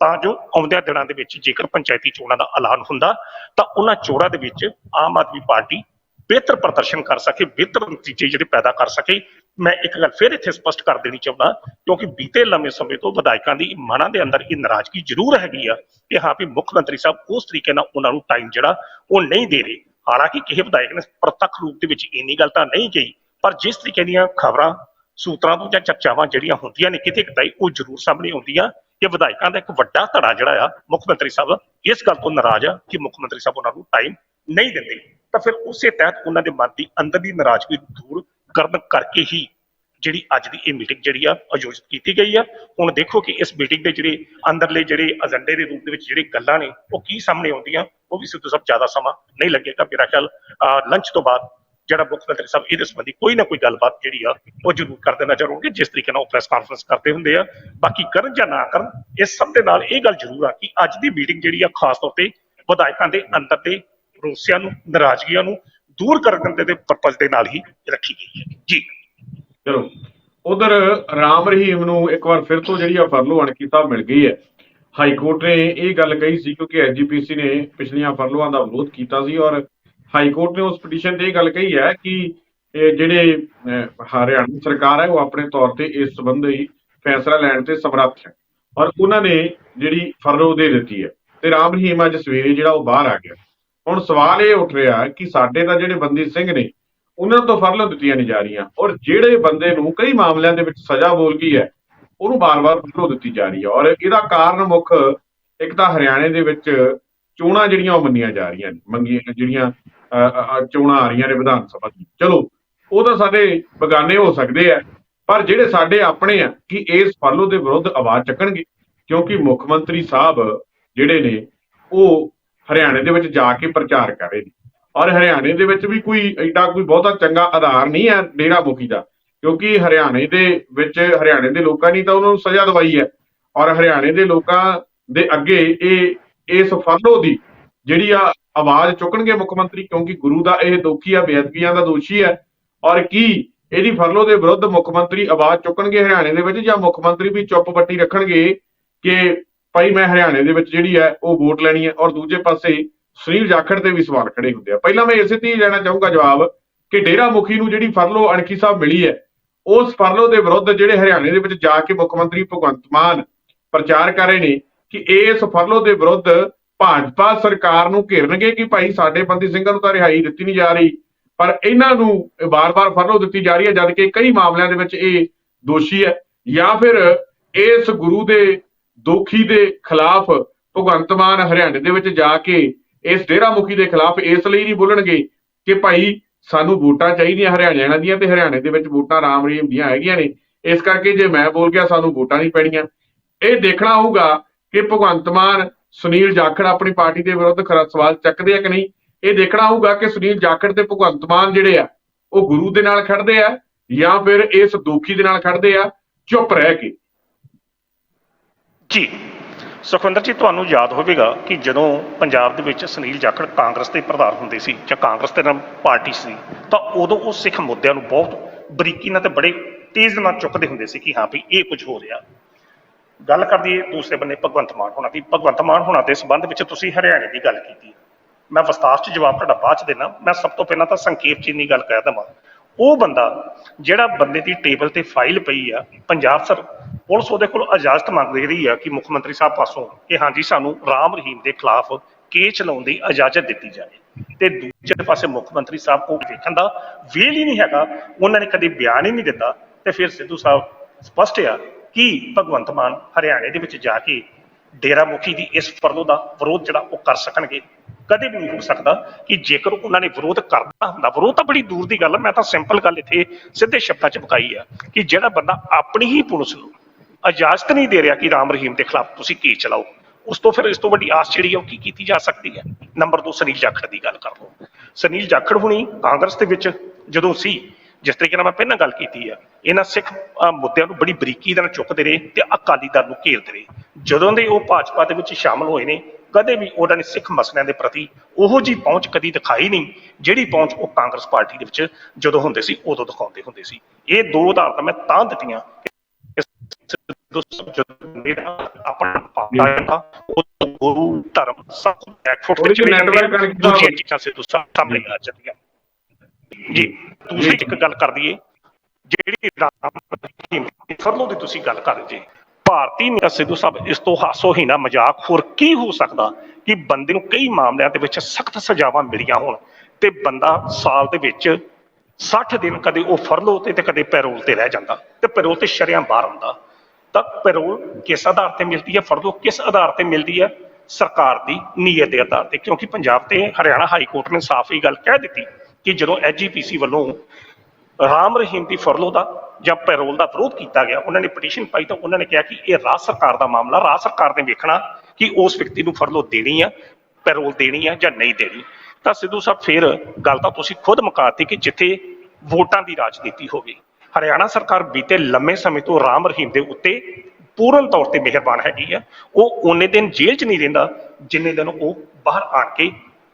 S2: ਤਾਂ ਜੋ ਆਉਂਦਿਆਂ ਦਿਨਾਂ ਦੇ ਵਿੱਚ ਜੇਕਰ ਪੰਚਾਇਤੀ ਚੋਣਾਂ ਦਾ ਐਲਾਨ ਹੁੰਦਾ, ਤਾਂ ਉਹਨਾਂ ਚੋਣਾਂ ਦੇ ਵਿੱਚ ਆਮ ਆਦਮੀ ਪਾਰਟੀ ਬਿਹਤਰ ਪ੍ਰਦਰਸ਼ਨ ਕਰ ਸਕੇ, ਬਿਹਤਰ ਨਤੀਜੇ ਜਿਹੜੇ ਪੈਦਾ ਕਰ ਸਕੇ ਮੈਂ ਇੱਕ ਗੱਲ ਫਿਰ ਇੱਥੇ ਸਪਸ਼ਟ ਕਰ ਦੇਣੀ ਚਾਹੁੰਦਾ ਕਿਉਂਕਿ ਬੀਤੇ ਲੰਮੇ ਸਮੇਂ ਤੋਂ ਵਿਧਾਇਕਾਂ ਦੀ ਮਨਾਂ ਦੇ ਅੰਦਰ ਇਹ ਨਾਰਾਜ਼ਗੀ ਜ਼ਰੂਰ ਹੈਗੀ ਆ ਕਿ ਹਾਂ ਵੀ ਮੁੱਖ ਮੰਤਰੀ ਸਾਹਿਬ ਉਸ ਤਰੀਕੇ ਨਾਲ ਉਹਨਾਂ ਨੂੰ ਟਾਈਮ ਜਿਹੜਾ ਉਹ ਨਹੀਂ ਦੇ ਰਹੇ। ਹਾਲਾਂਕਿ ਕਿਸੇ ਵਿਧਾਇਕ ਨੇ ਪ੍ਰਤੱਖ ਰੂਪ ਦੇ ਵਿੱਚ ਇੰਨੀ ਗੱਲ ਤਾਂ ਨਹੀਂ ਕਹੀ, ਪਰ ਜਿਸ ਤਰੀਕੇ ਦੀਆਂ ਖਬਰਾਂ, ਸੂਤਰਾਂ ਤੋਂ ਜਾਂ ਚਰਚਾਵਾਂ ਜਿਹੜੀਆਂ ਹੁੰਦੀਆਂ ਨੇ ਕਿਤੇ ਕਿਤੇ ਉਹ ਜ਼ਰੂਰ ਸਾਹਮਣੇ ਆਉਂਦੀਆਂ ਕਿ ਵਿਧਾਇਕਾਂ ਦਾ ਇੱਕ ਵੱਡਾ ਧੜਾ ਜਿਹੜਾ ਆ, ਮੁੱਖ ਮੰਤਰੀ ਸਾਹਿਬ ਇਸ ਗੱਲ ਤੋਂ ਨਾਰਾਜ਼ ਆ ਕਿ ਮੁੱਖ ਮੰਤਰੀ ਸਾਹਿਬ ਉਹਨਾਂ ਨੂੰ ਟਾਈਮ ਨਹੀਂ ਦਿੰਦੇ। ਤਾਂ ਫਿਰ ਉਸੇ ਤਹਿਤ ਉਹਨਾਂ ਦੇ ਮਨ ਦੀ ਅੰਦਰ ਦੀ ਨਾਰਾਜ਼ਗੀ ਦੂਰ ਕਰਨ ਕਰਕੇ ਹੀ ਜਿਹੜੀ ਅੱਜ ਦੀ ਇਹ ਮੀਟਿੰਗ ਜਿਹੜੀ ਆ, ਆਯੋਜਿਤ ਕੀਤੀ ਗਈ ਆ। ਹੁਣ ਦੇਖੋ ਕਿ ਇਸ ਮੀਟਿੰਗ ਦੇ ਜਿਹੜੇ ਅੰਦਰਲੇ ਜਿਹੜੇ ਏਜੰਡੇ ਦੇ ਰੂਪ ਦੇ ਵਿੱਚ ਜਿਹੜੇ ਗੱਲਾਂ ਨੇ, ਉਹ ਕੀ ਸਾਹਮਣੇ ਆਉਂਦੀਆਂ, ਉਹ ਵੀ ਸਿੱਧੂ ਸਾਹਿਬ ਜ਼ਿਆਦਾ ਸਮਾਂ ਨਹੀਂ ਲੱਗੇਗਾ ਮੇਰਾ ਖਿਆਲ। ਲੰਚ ਤੋਂ ਬਾਅਦ ਜਿਹੜਾ ਮੁੱਖ ਮੰਤਰੀ ਸਾਹਿਬ ਇਹਦੇ ਸੰਬੰਧੀ ਕੋਈ ਨਾ ਕੋਈ ਗੱਲਬਾਤ ਜਿਹੜੀ ਆ, ਉਹ ਜ਼ਰੂਰ ਕਰਦੇ ਨਜ਼ਰ ਆਉਣਗੇ, ਜਿਸ ਤਰੀਕੇ ਨਾਲ ਉਹ ਪ੍ਰੈਸ ਕਾਨਫਰੰਸ ਕਰਦੇ ਹੁੰਦੇ ਆ। ਬਾਕੀ ਕਰਨ ਜਾਂ ਨਾ ਕਰਨ, ਇਸ ਸਭ ਦੇ ਨਾਲ ਇਹ ਗੱਲ ਜ਼ਰੂਰ ਆ ਕਿ ਅੱਜ ਦੀ ਮੀਟਿੰਗ ਜਿਹੜੀ ਆ, ਖਾਸ ਤੌਰ ਤੇ ਵਿਧਾਇਕਾਂ ਦੇ ਅੰਦਰ ਦੇ ਰੋਸਿਆਂ ਨੂੰ, ਨਾਰਾਜ਼ਗੀਆਂ ਨੂੰ ਦੂਰ ਕਰਨ ਦੇ ਪਰਪਸ ਦੇ ਨਾਲ ਹੀ ਰੱਖੀ ਗਈ ਹੈ। ਜੀ।
S1: ਚਲੋ, ਉਧਰ ਰਾਮ ਰਹੀਮ ਨੂੰ ਇੱਕ ਵਾਰ ਫਿਰ ਤੋਂ ਜਿਹੜੀ ਆ ਫਰਲੋ ਅਣਕੀ ਸਾਹਿਬ ਮਿਲ ਗਈ ਹੈ। ਹਾਈ ਕੋਰਟ ਨੇ ਇਹ ਗੱਲ ਕਹੀ ਸੀ ਕਿਉਂਕਿ ਐਜੀਪੀਸੀ ਨੇ ਪਿਛਲੀਆਂ ਫਰਲੋਆਂ ਦਾ ਵਿਰੋਧ ਕੀਤਾ ਸੀ ਔਰ ਹਾਈ ਕੋਰਟ ਨੇ ਉਸ ਪਟੀਸ਼ਨ ਤੇ ਇਹ ਗੱਲ ਕਹੀ ਹੈ ਕਿ ਇਹ ਜਿਹੜੇ ਹਰਿਆਣਾ ਸਰਕਾਰ ਹੈ, ਉਹ ਆਪਣੇ ਤੌਰ ਤੇ ਇਸ ਸੰਬੰਧੀ ਫੈਸਲਾ ਲੈਣ ਤੇ ਸਮਰੱਥ ਹੈ। ਔਰ ਉਹਨਾਂ ਨੇ ਜਿਹੜੀ ਫਰਲੋ ਦੇ ਦਿੱਤੀ ਹੈ। ਤੇ ਰਾਮ ਰਹੀਮ ਅੱਜ ਸਵੇਰੇ ਜਿਹੜਾ ਉਹ ਬਾਹਰ ਆ ਗਿਆ। ਹੁਣ ਸਵਾਲ ਇਹ ਉੱਠ ਰਿਹਾ ਕਿ ਸਾਡੇ ਤਾਂ ਜਿਹੜੇ ਬੰਦੀ ਸਿੰਘ ਨੇ, ਉਹਨਾਂ ਤੋਂ ਫਰਲਾਂ ਦਿੱਤੀਆਂ ਨਹੀਂ ਜਾ ਰਹੀਆਂ। ਔਰ ਜਿਹੜੇ ਬੰਦੇ ਨੂੰ ਕਈ ਮਾਮਲਿਆਂ ਦੇ ਵਿੱਚ ਸਜ਼ਾ ਬੋਲ ਗਈ ਹੈ, ਉਹਨੂੰ ਬਾਰ-ਬਾਰ ਫਰਲੋ ਦਿੱਤੀ ਜਾ ਰਹੀ ਹੈ। ਔਰ ਇਹਦਾ ਕਾਰਨ ਮੁੱਖ ਇੱਕ ਤਾਂ ਹਰਿਆਣੇ ਦੇ ਵਿੱਚ ਚੋਣਾਂ ਜਿਹੜੀਆਂ ਉਹ ਮੰਨੀਆਂ ਜਾ ਰਹੀਆਂ ਨੇ, ਮੰਗੀਆਂ ਜਿਹੜੀਆਂ ਚੋਣਾਂ ਆ ਰਹੀਆਂ ਨੇ ਵਿਧਾਨ ਸਭਾ ਦੀ ਚਲੋ, ਉਹ ਤਾਂ ਸਾਡੇ ਬਗਾਨੇ ਹੋ ਸਕਦੇ ਆ ਪਰ ਜਿਹੜੇ ਸਾਡੇ ਆਪਣੇ ਆ ਕਿ ਇਸ ਫਰਲੋ ਦੇ ਵਿਰੁੱਧ ਆਵਾਜ਼ ਚੱਕਣਗੇ, ਕਿਉਂਕਿ ਮੁੱਖ ਮੰਤਰੀ ਸਾਹਿਬ ਜਿਹੜੇ ਨੇ, ਉਹ ਹਰਿਆਣੇ ਦੇ ਵਿੱਚ ਜਾ ਕੇ ਪ੍ਰਚਾਰ ਕਰ। ਰਹੇ ਨੇ ਔਰ ਹਰਿਆਣੇ ਦੇ ਵਿੱਚ ਵੀ ਕੋਈ ਐਡਾ ਕੋਈ ਬਹੁਤਾ ਚੰਗਾ ਆਧਾਰ ਨਹੀਂ ਹੈ ਡੇਰਾ ਮੁਖੀ ਦਾ, ਕਿਉਂਕਿ ਹਰਿਆਣੇ ਦੇ ਵਿੱਚ ਹਰਿਆਣੇ ਦੇ ਲੋਕਾਂ ਨੇ ਤਾਂ ਉਹਨਾਂ ਨੂੰ ਸਜ਼ਾ ਦਵਾਈ ਹੈ। ਔਰ ਹਰਿਆਣੇ ਦੇ ਲੋਕਾਂ ਦੇ ਅੱਗੇ ਇਹ, ਇਸ ਫਰਲੋ ਦੀ ਜਿਹੜੀ ਆ ਆਵਾਜ਼ ਚੁੱਕਣਗੇ ਮੁੱਖ ਮੰਤਰੀ, ਕਿਉਂਕਿ ਗੁਰੂ ਦਾ ਇਹ ਦੋਖੀ ਆ, ਬੇਅਦਬੀਆਂ ਦਾ ਦੋਸ਼ੀ ਹੈ। ਔਰ ਕੀ ਇਹਦੀ ਫਰਲੋ ਦੇ ਵਿਰੁੱਧ ਮੁੱਖ ਮੰਤਰੀ ਆਵਾਜ਼ ਚੁੱਕਣਗੇ ਹਰਿਆਣੇ ਦੇ ਵਿੱਚ ਜਾਂ ਮੁੱਖ ਮੰਤਰੀ ਵੀ ਚੁੱਪ ਪੱਟੀ ਰੱਖਣਗੇ ਕਿ ਭਾਈ, ਮੈਂ ਹਰਿਆਣੇ ਦੇ ਵਿੱਚ ਜਿਹੜੀ ਹੈ, ਉਹ ਵੋਟ ਲੈਣੀ ਹੈ ਔਰ ਦੂਜੇ ਪਾਸੇ ਸੁਨੀਲ ਜਾਖੜ ਤੇ ਵੀ ਸਵਾਲ ਖੜੇ ਹੁੰਦੇ ਆ। ਪਹਿਲਾਂ ਮੈਂ ਇਸੇ ਤੇ ਲੈਣਾ ਚਾਹੂੰਗਾ ਜਵਾਬ ਕਿ ਡੇਰਾ ਮੁਖੀ ਨੂੰ ਜਿਹੜੀ ਫਰਲੋ ਅਣਖੀ ਸਾਹਿਬ ਮਿਲੀ ਹੈ, ਉਸ ਫਰਲੋ ਦੇ ਵਿਰੁੱਧ ਜਿਹੜੇ ਹਰਿਆਣੇ ਦੇ ਵਿੱਚ ਜਾ ਕੇ ਮੁੱਖ ਮੰਤਰੀ ਭਗਵੰਤ ਮਾਨ ਪ੍ਰਚਾਰ ਕਰ ਰਹੇ ਨੇ ਕਿ ਇਸ ਫਰਲੋ ਦੇ ਵਿਰੁੱਧ ਭਾਜਪਾ ਸਰਕਾਰ ਨੂੰ ਘੇਰਨਗੇ ਕਿ ਭਾਈ, ਸਾਡੇ ਬੰਦੀ ਸਿੰਘਾਂ ਨੂੰ ਤਾਂ ਰਿਹਾਈ ਦਿੱਤੀ ਨਹੀਂ ਜਾ ਰਹੀ, ਪਰ ਇਹਨਾਂ ਨੂੰ ਬਾਰ-ਬਾਰ ਫਰਲੋ ਦਿੱਤੀ ਜਾ ਰਹੀ ਹੈ ਜਦ ਕਿ ਕਈ ਮਾਮਲਿਆਂ ਦੇ ਵਿੱਚ ਇਹ ਦੋਸ਼ੀ ਹੈ। ਜਾਂ ਫਿਰ ਇਸ ਗੁਰੂ ਦੇ ਦੋਖੀ ਦੇ ਖਿਲਾਫ ਭਗਵੰਤ ਮਾਨ ਹਰਿਆਣੇ ਦੇ ਵਿੱਚ ਜਾ ਕੇ ਇਸ ਡੇਰਾ ਮੁਖੀ ਦੇ ਖਿਲਾਫ ਇਸ ਲਈ ਨਹੀਂ ਬੋਲਣਗੇ ਕਿ ਭਾਈ ਸਾਨੂੰ ਵੋਟਾਂ ਚਾਹੀਦੀਆਂ ਹਰਿਆਣਿਆਂ ਦੀਆਂ ਤੇ ਹਰਿਆਣੇ ਦੇ ਵਿੱਚ ਵੋਟਾਂ ਰਾਮ ਰਹੀਮ ਦੀਆਂ ਹੈਗੀਆਂ ਨੇ। ਇਸ ਕਰਕੇ ਜੇ ਮੈਂ ਬੋਲ ਗਿਆ, ਸਾਨੂੰ ਵੋਟਾਂ ਨਹੀਂ ਪੈਣੀਆਂ। ਇਹ ਦੇਖਣਾ ਹੋਊਗਾ ਕਿ ਭਗਵੰਤ ਮਾਨ, ਸੁਨੀਲ ਜਾਖੜ ਆਪਣੀ ਪਾਰਟੀ ਦੇ ਵਿਰੁੱਧ ਖਰਾ ਸਵਾਲ ਚੱਕਦੇ ਆ ਕਿ ਨਹੀਂ। ਇਹ ਦੇਖਣਾ ਹੋਊਗਾ ਕਿ ਸੁਨੀਲ ਜਾਖੜ ਤੇ ਭਗਵੰਤ ਮਾਨ ਜਿਹੜੇ ਆ, ਉਹ ਗੁਰੂ ਦੇ ਨਾਲ ਖੜਦੇ ਆ ਜਾਂ ਫਿਰ ਇਸ ਦੋਖੀ ਦੇ ਨਾਲ ਖੜਦੇ ਆ, ਚੁੱਪ ਰਹਿ ਕੇ।
S2: ਜੀ, ਸੁਖਵਿੰਦਰ ਜੀ, ਤੁਹਾਨੂੰ ਯਾਦ ਹੋਵੇਗਾ ਕਿ ਜਦੋਂ ਪੰਜਾਬ ਦੇ ਵਿੱਚ ਸੁਨੀਲ ਜਾਖੜ ਕਾਂਗਰਸ ਦੇ ਪ੍ਰਧਾਨ ਹੁੰਦੇ ਸੀ ਜਾਂ ਕਾਂਗਰਸ ਦੇ ਨਾਲ ਪਾਰਟੀ ਸੀ, ਤਾਂ ਉਦੋਂ ਉਹ ਸਿੱਖ ਮੁੱਦਿਆਂ ਨੂੰ ਬਹੁਤ ਬਰੀਕੀ ਨਾਲ ਤੇ ਬੜੇ ਤੇਜ਼ ਨਾਲ ਚੁੱਕਦੇ ਹੁੰਦੇ ਸੀ ਕਿ ਹਾਂ ਵੀ ਇਹ ਕੁਝ ਹੋ ਰਿਹਾ। ਗੱਲ ਕਰਦੀ ਦੂਸਰੇ ਬੰਨੇ ਭਗਵੰਤ ਮਾਨ ਹੋਣਾ ਦੀ। ਭਗਵੰਤ ਮਾਨ ਹੋਣਾ ਦੇ ਸੰਬੰਧ ਵਿੱਚ ਤੁਸੀਂ ਹਰਿਆਣੇ ਦੀ ਗੱਲ ਕੀਤੀ। ਮੈਂ ਵਿਸਤਾਰ ਚ ਜਵਾਬ ਤੁਹਾਡਾ ਬਾਅਦ ਚ ਦੇਣਾ। ਮੈਂ ਸਭ ਤੋਂ ਪਹਿਲਾਂ ਤਾਂ ਸੰਖੇਪ ਚ ਇੰਨੀ ਗੱਲ ਕਹਿ ਦਵਾਂ। ਉਹ ਬੰਦਾ ਜਿਹੜਾ ਬੰਦੇ ਦੀ ਟੇਬਲ ਤੇ ਫਾਈਲ ਪਈ ਆ, ਪੰਜਾਬ ਸਰ ਪੁਲਿਸ ਉਹਦੇ ਕੋਲ ਇਜਾਜ਼ਤ ਮੰਗ ਰਹੀ ਆ ਕਿ ਮੁੱਖ ਮੰਤਰੀ ਸਾਹਿਬ ਪਾਸੋਂ ਕਿ ਹਾਂਜੀ, ਸਾਨੂੰ ਰਾਮ ਰਹੀਮ ਦੇ ਖਿਲਾਫ ਕੇਸ ਚਲਾਉਣ ਦੀ ਇਜਾਜ਼ਤ ਦਿੱਤੀ ਜਾਵੇ। ਤੇ ਦੂਜੇ ਪਾਸੇ ਮੁੱਖ ਮੰਤਰੀ ਸਾਹਿਬ ਕੋਲ ਵੇਖਣ ਦਾ ਵੇਲ ਹੀ ਨਹੀਂ ਹੈਗਾ, ਉਹਨਾਂ ਨੇ ਕਦੇ ਬਿਆਨ ਹੀ ਨਹੀਂ ਦਿੱਤਾ ਤੇ ਫਿਰ ਸਿੱਧੂ ਸਾਹਿਬ ਸਪਸ਼ਟ ਆ ਕਿ ਭਗਵੰਤ ਮਾਨ ਹਰਿਆਣੇ ਦੇ ਵਿੱਚ ਜਾ ਕੇ ਡੇਰਾ ਮੁਖੀ ਦੀ ਇਸ ਫਰਲੋ ਦਾ ਵਿਰੋਧ ਜਿਹੜਾ ਉਹ ਕਰ ਸਕਣਗੇ। ਕਦੇ ਵੀ ਨਹੀਂ ਹੋ ਸਕਦਾ ਕਿ ਜੇਕਰ ਉਹਨਾਂ ਨੇ ਵਿਰੋਧ ਕਰਦਾ ਹੁੰਦਾ, ਵਿਰੋਧ ਤਾਂ ਬੜੀ ਦੂਰ ਦੀ ਗੱਲ ਹੈ ਮੈਂ ਤਾਂ ਸਿੰਪਲ ਗੱਲ ਇੱਥੇ ਸਿੱਧੇ ਸ਼ਬਦਾਂ 'ਚ ਪਕਾਈ ਆ ਕਿ ਜਿਹੜਾ ਬੰਦਾ ਆਪਣੀ ਹੀ ਪੁਲਿਸ ਨੂੰ ਇਜਾਜ਼ਤ ਨਹੀਂ ਦੇ ਰਿਹਾ ਕਿ ਰਾਮ ਰਹੀਮ ਦੇ ਖਿਲਾਫ ਤੁਸੀਂ ਕੇਸ ਚਲਾਓ। ਉਸ ਤੋਂ ਫਿਰ ਇਸ ਤੋਂ ਵੱਡੀ ਆਸ ਜਿਹੜੀ ਆ ਉਹ ਕੀ ਕੀਤੀ ਜਾ ਸਕਦੀ ਹੈ? ਨੰਬਰ 2 ਸੁਨੀਲ ਜਾਖੜ ਦੀ ਗੱਲ ਕਰ ਲਓ। ਸੁਨੀਲ ਜਾਖੜ ਹੁਣੀ ਕਾਂਗਰਸ ਦੇ ਵਿੱਚ ਜਦੋਂ ਸੀ, ਜਿਸ ਤਰੀਕੇ ਨਾਲ ਮੈਂ ਪਹਿਲਾਂ ਗੱਲ ਕੀਤੀ ਹੈ ਇਹਨਾਂ ਸਿੱਖ ਮੁੱਦਿਆਂ ਨੂੰ ਬੜੀ ਬਰੀਕੀ ਦੇ ਨਾਲ ਚੁੱਕਦੇ ਰਹੇ ਤੇ ਅਕਾਲੀ ਦਲ ਨੂੰ ਘੇਰਦੇ ਰਹੇ। ਜਦੋਂ ਦੇ ਉਹ ਭਾਜਪਾ ਦੇ ਵਿੱਚ ਸ਼ਾਮਲ ਹੋਏ ਨੇ, ਕਦੇ ਵੀ ਉਹਨਾਂ ਨੇ ਸਿੱਖ ਮਸਲਿਆਂ ਦੇ ਪ੍ਰਤੀ ਉਹੋ ਜੀ ਪਹੁੰਚ ਕਦੀ ਦਿਖਾਈ ਨਹੀਂ, ਜਿਹੜੀ ਪਹੁੰਚ ਉਹ ਕਾਂਗਰਸ ਪਾਰਟੀ ਦੇ ਵਿੱਚ ਜਦੋਂ ਹੁੰਦੇ ਸੀ, ਉਦੋਂ ਦਿਖਾਉਂਦੇ ਹੁੰਦੇ ਸੀ। ਇਹ ਦੋ ਉਦਾਹਰਨਾਂ ਮੈਂ ਤਾਂ ਦਿੱਤੀਆਂ ਆਪਣਾ ਪਾਪਾ ਦਾ ਉਹ ਗੁਰੂ ਧਰਮ ਸਭ ਇੱਕ ਫੁੱਟ
S1: ਉਹਦੇ 'ਚ
S2: ਚਲੇ ਜਾਂਦੇ ਆ,
S1: network connect
S2: ਦੂਜੀਆਂ ਚੀਜ਼ਾਂ ਸਿੱਧੂ ਸਾਹਿਬ ਸਾਹਮਣੇ ਆ ਜਾਂਦੀਆਂ। ਜੀ ਦੂਸਰੀ ਇੱਕ ਗੱਲ ਕਰ ਦਈਏ ਜਿਹੜੀ ਰਾਮ ਰਹੀਮ ਦੀ ਫਰਲੋ ਦੀ ਤੁਸੀਂ ਗੱਲ ਕਰ ਜੀ ਭਾਰਤੀ ਮੀਆਂ ਸਿੱਧੂ ਸਾਹਿਬ ਇਸ ਤੋਂ ਹਾਸੋਹੀਣਾ ਮਜ਼ਾਕ ਹੋਰ ਕੀ ਹੋ ਸਕਦਾ ਕਿ ਬੰਦੇ ਨੂੰ ਕਈ ਮਾਮਲਿਆਂ ਦੇ ਵਿੱਚ ਸਖਤ ਸਜ਼ਾਵਾਂ ਮਿਲੀਆਂ ਹੋਣ ਤੇ ਬੰਦਾ ਸਾਲ ਦੇ ਵਿੱਚ 60 ਦਿਨ ਕਦੇ ਉਹ ਫਰਲੋ ਤੇ ਤੇ ਕਦੇ ਪੈਰੋਲ ਤੇ ਰਹਿ ਜਾਂਦਾ ਤੇ ਪੈਰੋਲ ਤੇ ਸ਼ਰਿਆਂ ਬਾਹਰ ਆਉਂਦਾ ਤਾਂ ਪੈਰੋਲ ਕਿਸ ਆਧਾਰ ਤੇ ਮਿਲਦੀ ਹੈ, ਫਰਲੋ ਕਿਸ ਆਧਾਰ ਤੇ ਮਿਲਦੀ ਹੈ? ਸਰਕਾਰ ਦੀ ਨੀਅਤ ਦੇ ਆਧਾਰ ਤੇ, ਕਿਉਂਕਿ ਪੰਜਾਬ ਤੇ ਹਰਿਆਣਾ ਹਾਈ ਕੋਰਟ ਨੇ ਸਾਫ਼ ਹੀ ਗੱਲ ਕਹਿ ਦਿੱਤੀ ਕਿ ਜਦੋਂ ਐਜੀਪੀਸੀ ਵੱਲੋਂ ਰਾਮ ਰਹੀਮ ਦੀ ਫਰਲੋ ਦਾ ਜਾਂ ਪੈਰੋਲ ਦਾ ਵਿਰੋਧ ਕੀਤਾ ਗਿਆ, ਉਹਨਾਂ ਨੇ ਪਟੀਸ਼ਨ ਪਾਈ ਤਾਂ ਉਹਨਾਂ ਨੇ ਕਿਹਾ ਕਿ ਇਹ ਰਾਜ ਸਰਕਾਰ ਦਾ ਮਾਮਲਾ, ਰਾਜ ਸਰਕਾਰ ਨੇ ਵੇਖਣਾ ਕਿ ਉਸ ਵਿਅਕਤੀ ਨੂੰ ਫਰਲੋ ਦੇਣੀ ਆ, ਪੈਰੋਲ ਦੇਣੀ ਆ ਜਾਂ ਨਹੀਂ ਦੇਣੀ। ਤਾਂ ਸਿੱਧੂ ਸਾਹਿਬ ਫਿਰ ਗੱਲ ਤਾਂ ਤੁਸੀਂ ਖੁਦ ਮੁਕਾਤੀ ਕਿ ਜਿੱਥੇ ਵੋਟਾਂ ਦੀ ਰਾਜਨੀਤੀ ਹੋਵੇ। ਹਰਿਆਣਾ ਸਰਕਾਰ ਬੀਤੇ ਲੰਮੇ ਸਮੇਂ ਤੋਂ ਰਾਮ ਰਹੀਮ ਦੇ ਉੱਤੇ ਪੂਰਨ ਤੌਰ ਤੇ ਮਿਹਰਬਾਨ ਹੈਗੀ ਆ। ਉਹ ਉਹਨੇ ਦਿਨ ਜੇਲ੍ਹ 'ਚ ਨਹੀਂ ਰਹਿੰਦਾ, ਜਿੰਨੇ ਦਿਨ ਉਹ ਬਾਹਰ ਆਣ ਕੇ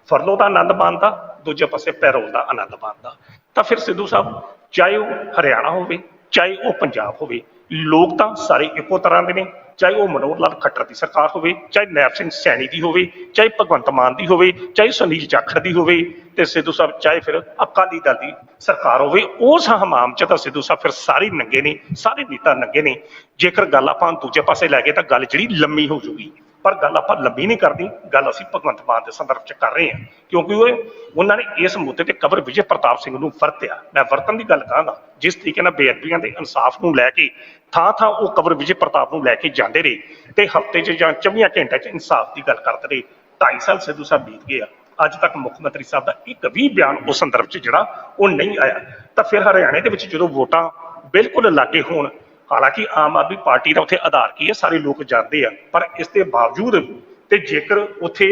S2: ਫਰਲੋ ਦਾ ਆਨੰਦ ਮਾਣਦਾ, ਦੂਜੇ ਪਾਸੇ ਪੈਰੋਲ ਦਾ ਆਨੰਦ ਮਾਣਦਾ। ਤਾਂ ਫਿਰ ਸਿੱਧੂ ਸਾਹਿਬ, ਚਾਹੇ ਉਹ ਹਰਿਆਣਾ ਹੋਵੇ, ਚਾਹੇ ਉਹ ਪੰਜਾਬ ਹੋਵੇ, ਲੋਕ ਤਾਂ ਸਾਰੇ ਇੱਕੋ ਤਰ੍ਹਾਂ ਦੇ ਨੇ। ਚਾਹੇ ਉਹ ਮਨੋਹਰ ਲਾਲ ਖੱਟਰ ਦੀ ਸਰਕਾਰ ਹੋਵੇ, ਚਾਹੇ ਨੈਬ ਸਿੰਘ ਸੈਣੀ ਦੀ ਹੋਵੇ, ਚਾਹੇ ਭਗਵੰਤ ਮਾਨ ਦੀ ਹੋਵੇ, ਚਾਹੇ ਸੁਨੀਲ ਜਾਖੜ ਦੀ ਹੋਵੇ ਤੇ ਸਿੱਧੂ ਸਾਹਿਬ, ਚਾਹੇ ਫਿਰ ਅਕਾਲੀ ਦਲ ਦੀ ਸਰਕਾਰ ਹੋਵੇ ਉਸ ਹਮਾਮ ਚ ਤਾਂ ਸਿੱਧੂ ਸਾਹਿਬ ਫਿਰ ਸਾਰੇ ਨੰਗੇ ਨੇ, ਸਾਰੇ ਨੇਤਾ ਨੰਗੇ ਨੇ। ਜੇਕਰ ਗੱਲ ਆਪਾਂ ਦੂਜੇ ਪਾਸੇ ਲੈ ਗਏ ਤਾਂ ਗੱਲ ਜਿਹੜੀ ਲੰਮੀ ਹੋ ਜੂਗੀ। ਪਰ ਗੱਲ ਆਪਾਂ ਲੰਬੀ ਨਹੀਂ ਕਰਦੀ ਗੱਲ ਅਸੀਂ ਭਗਵੰਤ ਮਾਨ ਦੇ ਸੰਦਰਭ ਚ ਕਰ ਰਹੇ ਹਾਂ। ਕਿਉਂਕਿ ਉਹ ਉਹਨਾਂ ਨੇ ਇਸ ਮੁੱਦੇ ਤੇ ਕਵਰ ਵਿਜੇ ਪ੍ਰਤਾਪ ਸਿੰਘ ਨੂੰ ਵਰਤਿਆ। ਮੈਂ ਵਰਤਨ ਦੀ ਗੱਲ ਕਹਾਂਗਾ, ਜਿਸ ਤਰੀਕੇ ਨਾਲ ਬੇਅਦਬੀਆਂ ਦੇ ਇਨਸਾਫ ਨੂੰ ਲੈ ਕੇ ਥਾਂ ਥਾਂ ਉਹ ਕਵਰ ਵਿਜੇ ਪ੍ਰਤਾਪ ਨੂੰ ਲੈ ਕੇ ਜਾਂਦੇ ਰਹੇ ਤੇ ਹਫ਼ਤੇ 'ਚ ਜਾਂ 24 ਘੰਟਿਆਂ 'ਚ ਇਨਸਾਫ ਦੀ ਗੱਲ ਕਰਦੇ ਰਹੇ। 2.5 ਸਾਲ ਸਿੱਧੂ ਸਾਹਿਬ ਬੀਤ ਗਏ ਆ। ਅੱਜ ਤੱਕ ਮੁੱਖ ਮੰਤਰੀ ਸਾਹਿਬ ਦਾ ਇੱਕ ਵੀ ਬਿਆਨ ਉਸ ਸੰਦਰਭ 'ਚ ਜਿਹੜਾ ਉਹ ਨਹੀਂ ਆਇਆ। ਤਾਂ ਫਿਰ ਹਰਿਆਣੇ ਦੇ ਵਿੱਚ ਜਦੋਂ ਵੋਟਾਂ ਬਿਲਕੁਲ ਲਾਗੇ ਹੋਣ ਹਾਲਾਂਕਿ ਆਮ ਆਦਮੀ ਪਾਰਟੀ ਦਾ ਉੱਥੇ ਆਧਾਰ ਕੀ ਹੈ? ਸਾਰੇ ਲੋਕ ਜਾਣਦੇ ਆ, ਪਰ ਇਸ ਦੇ ਬਾਵਜੂਦ ਤੇ ਜੇਕਰ ਉੱਥੇ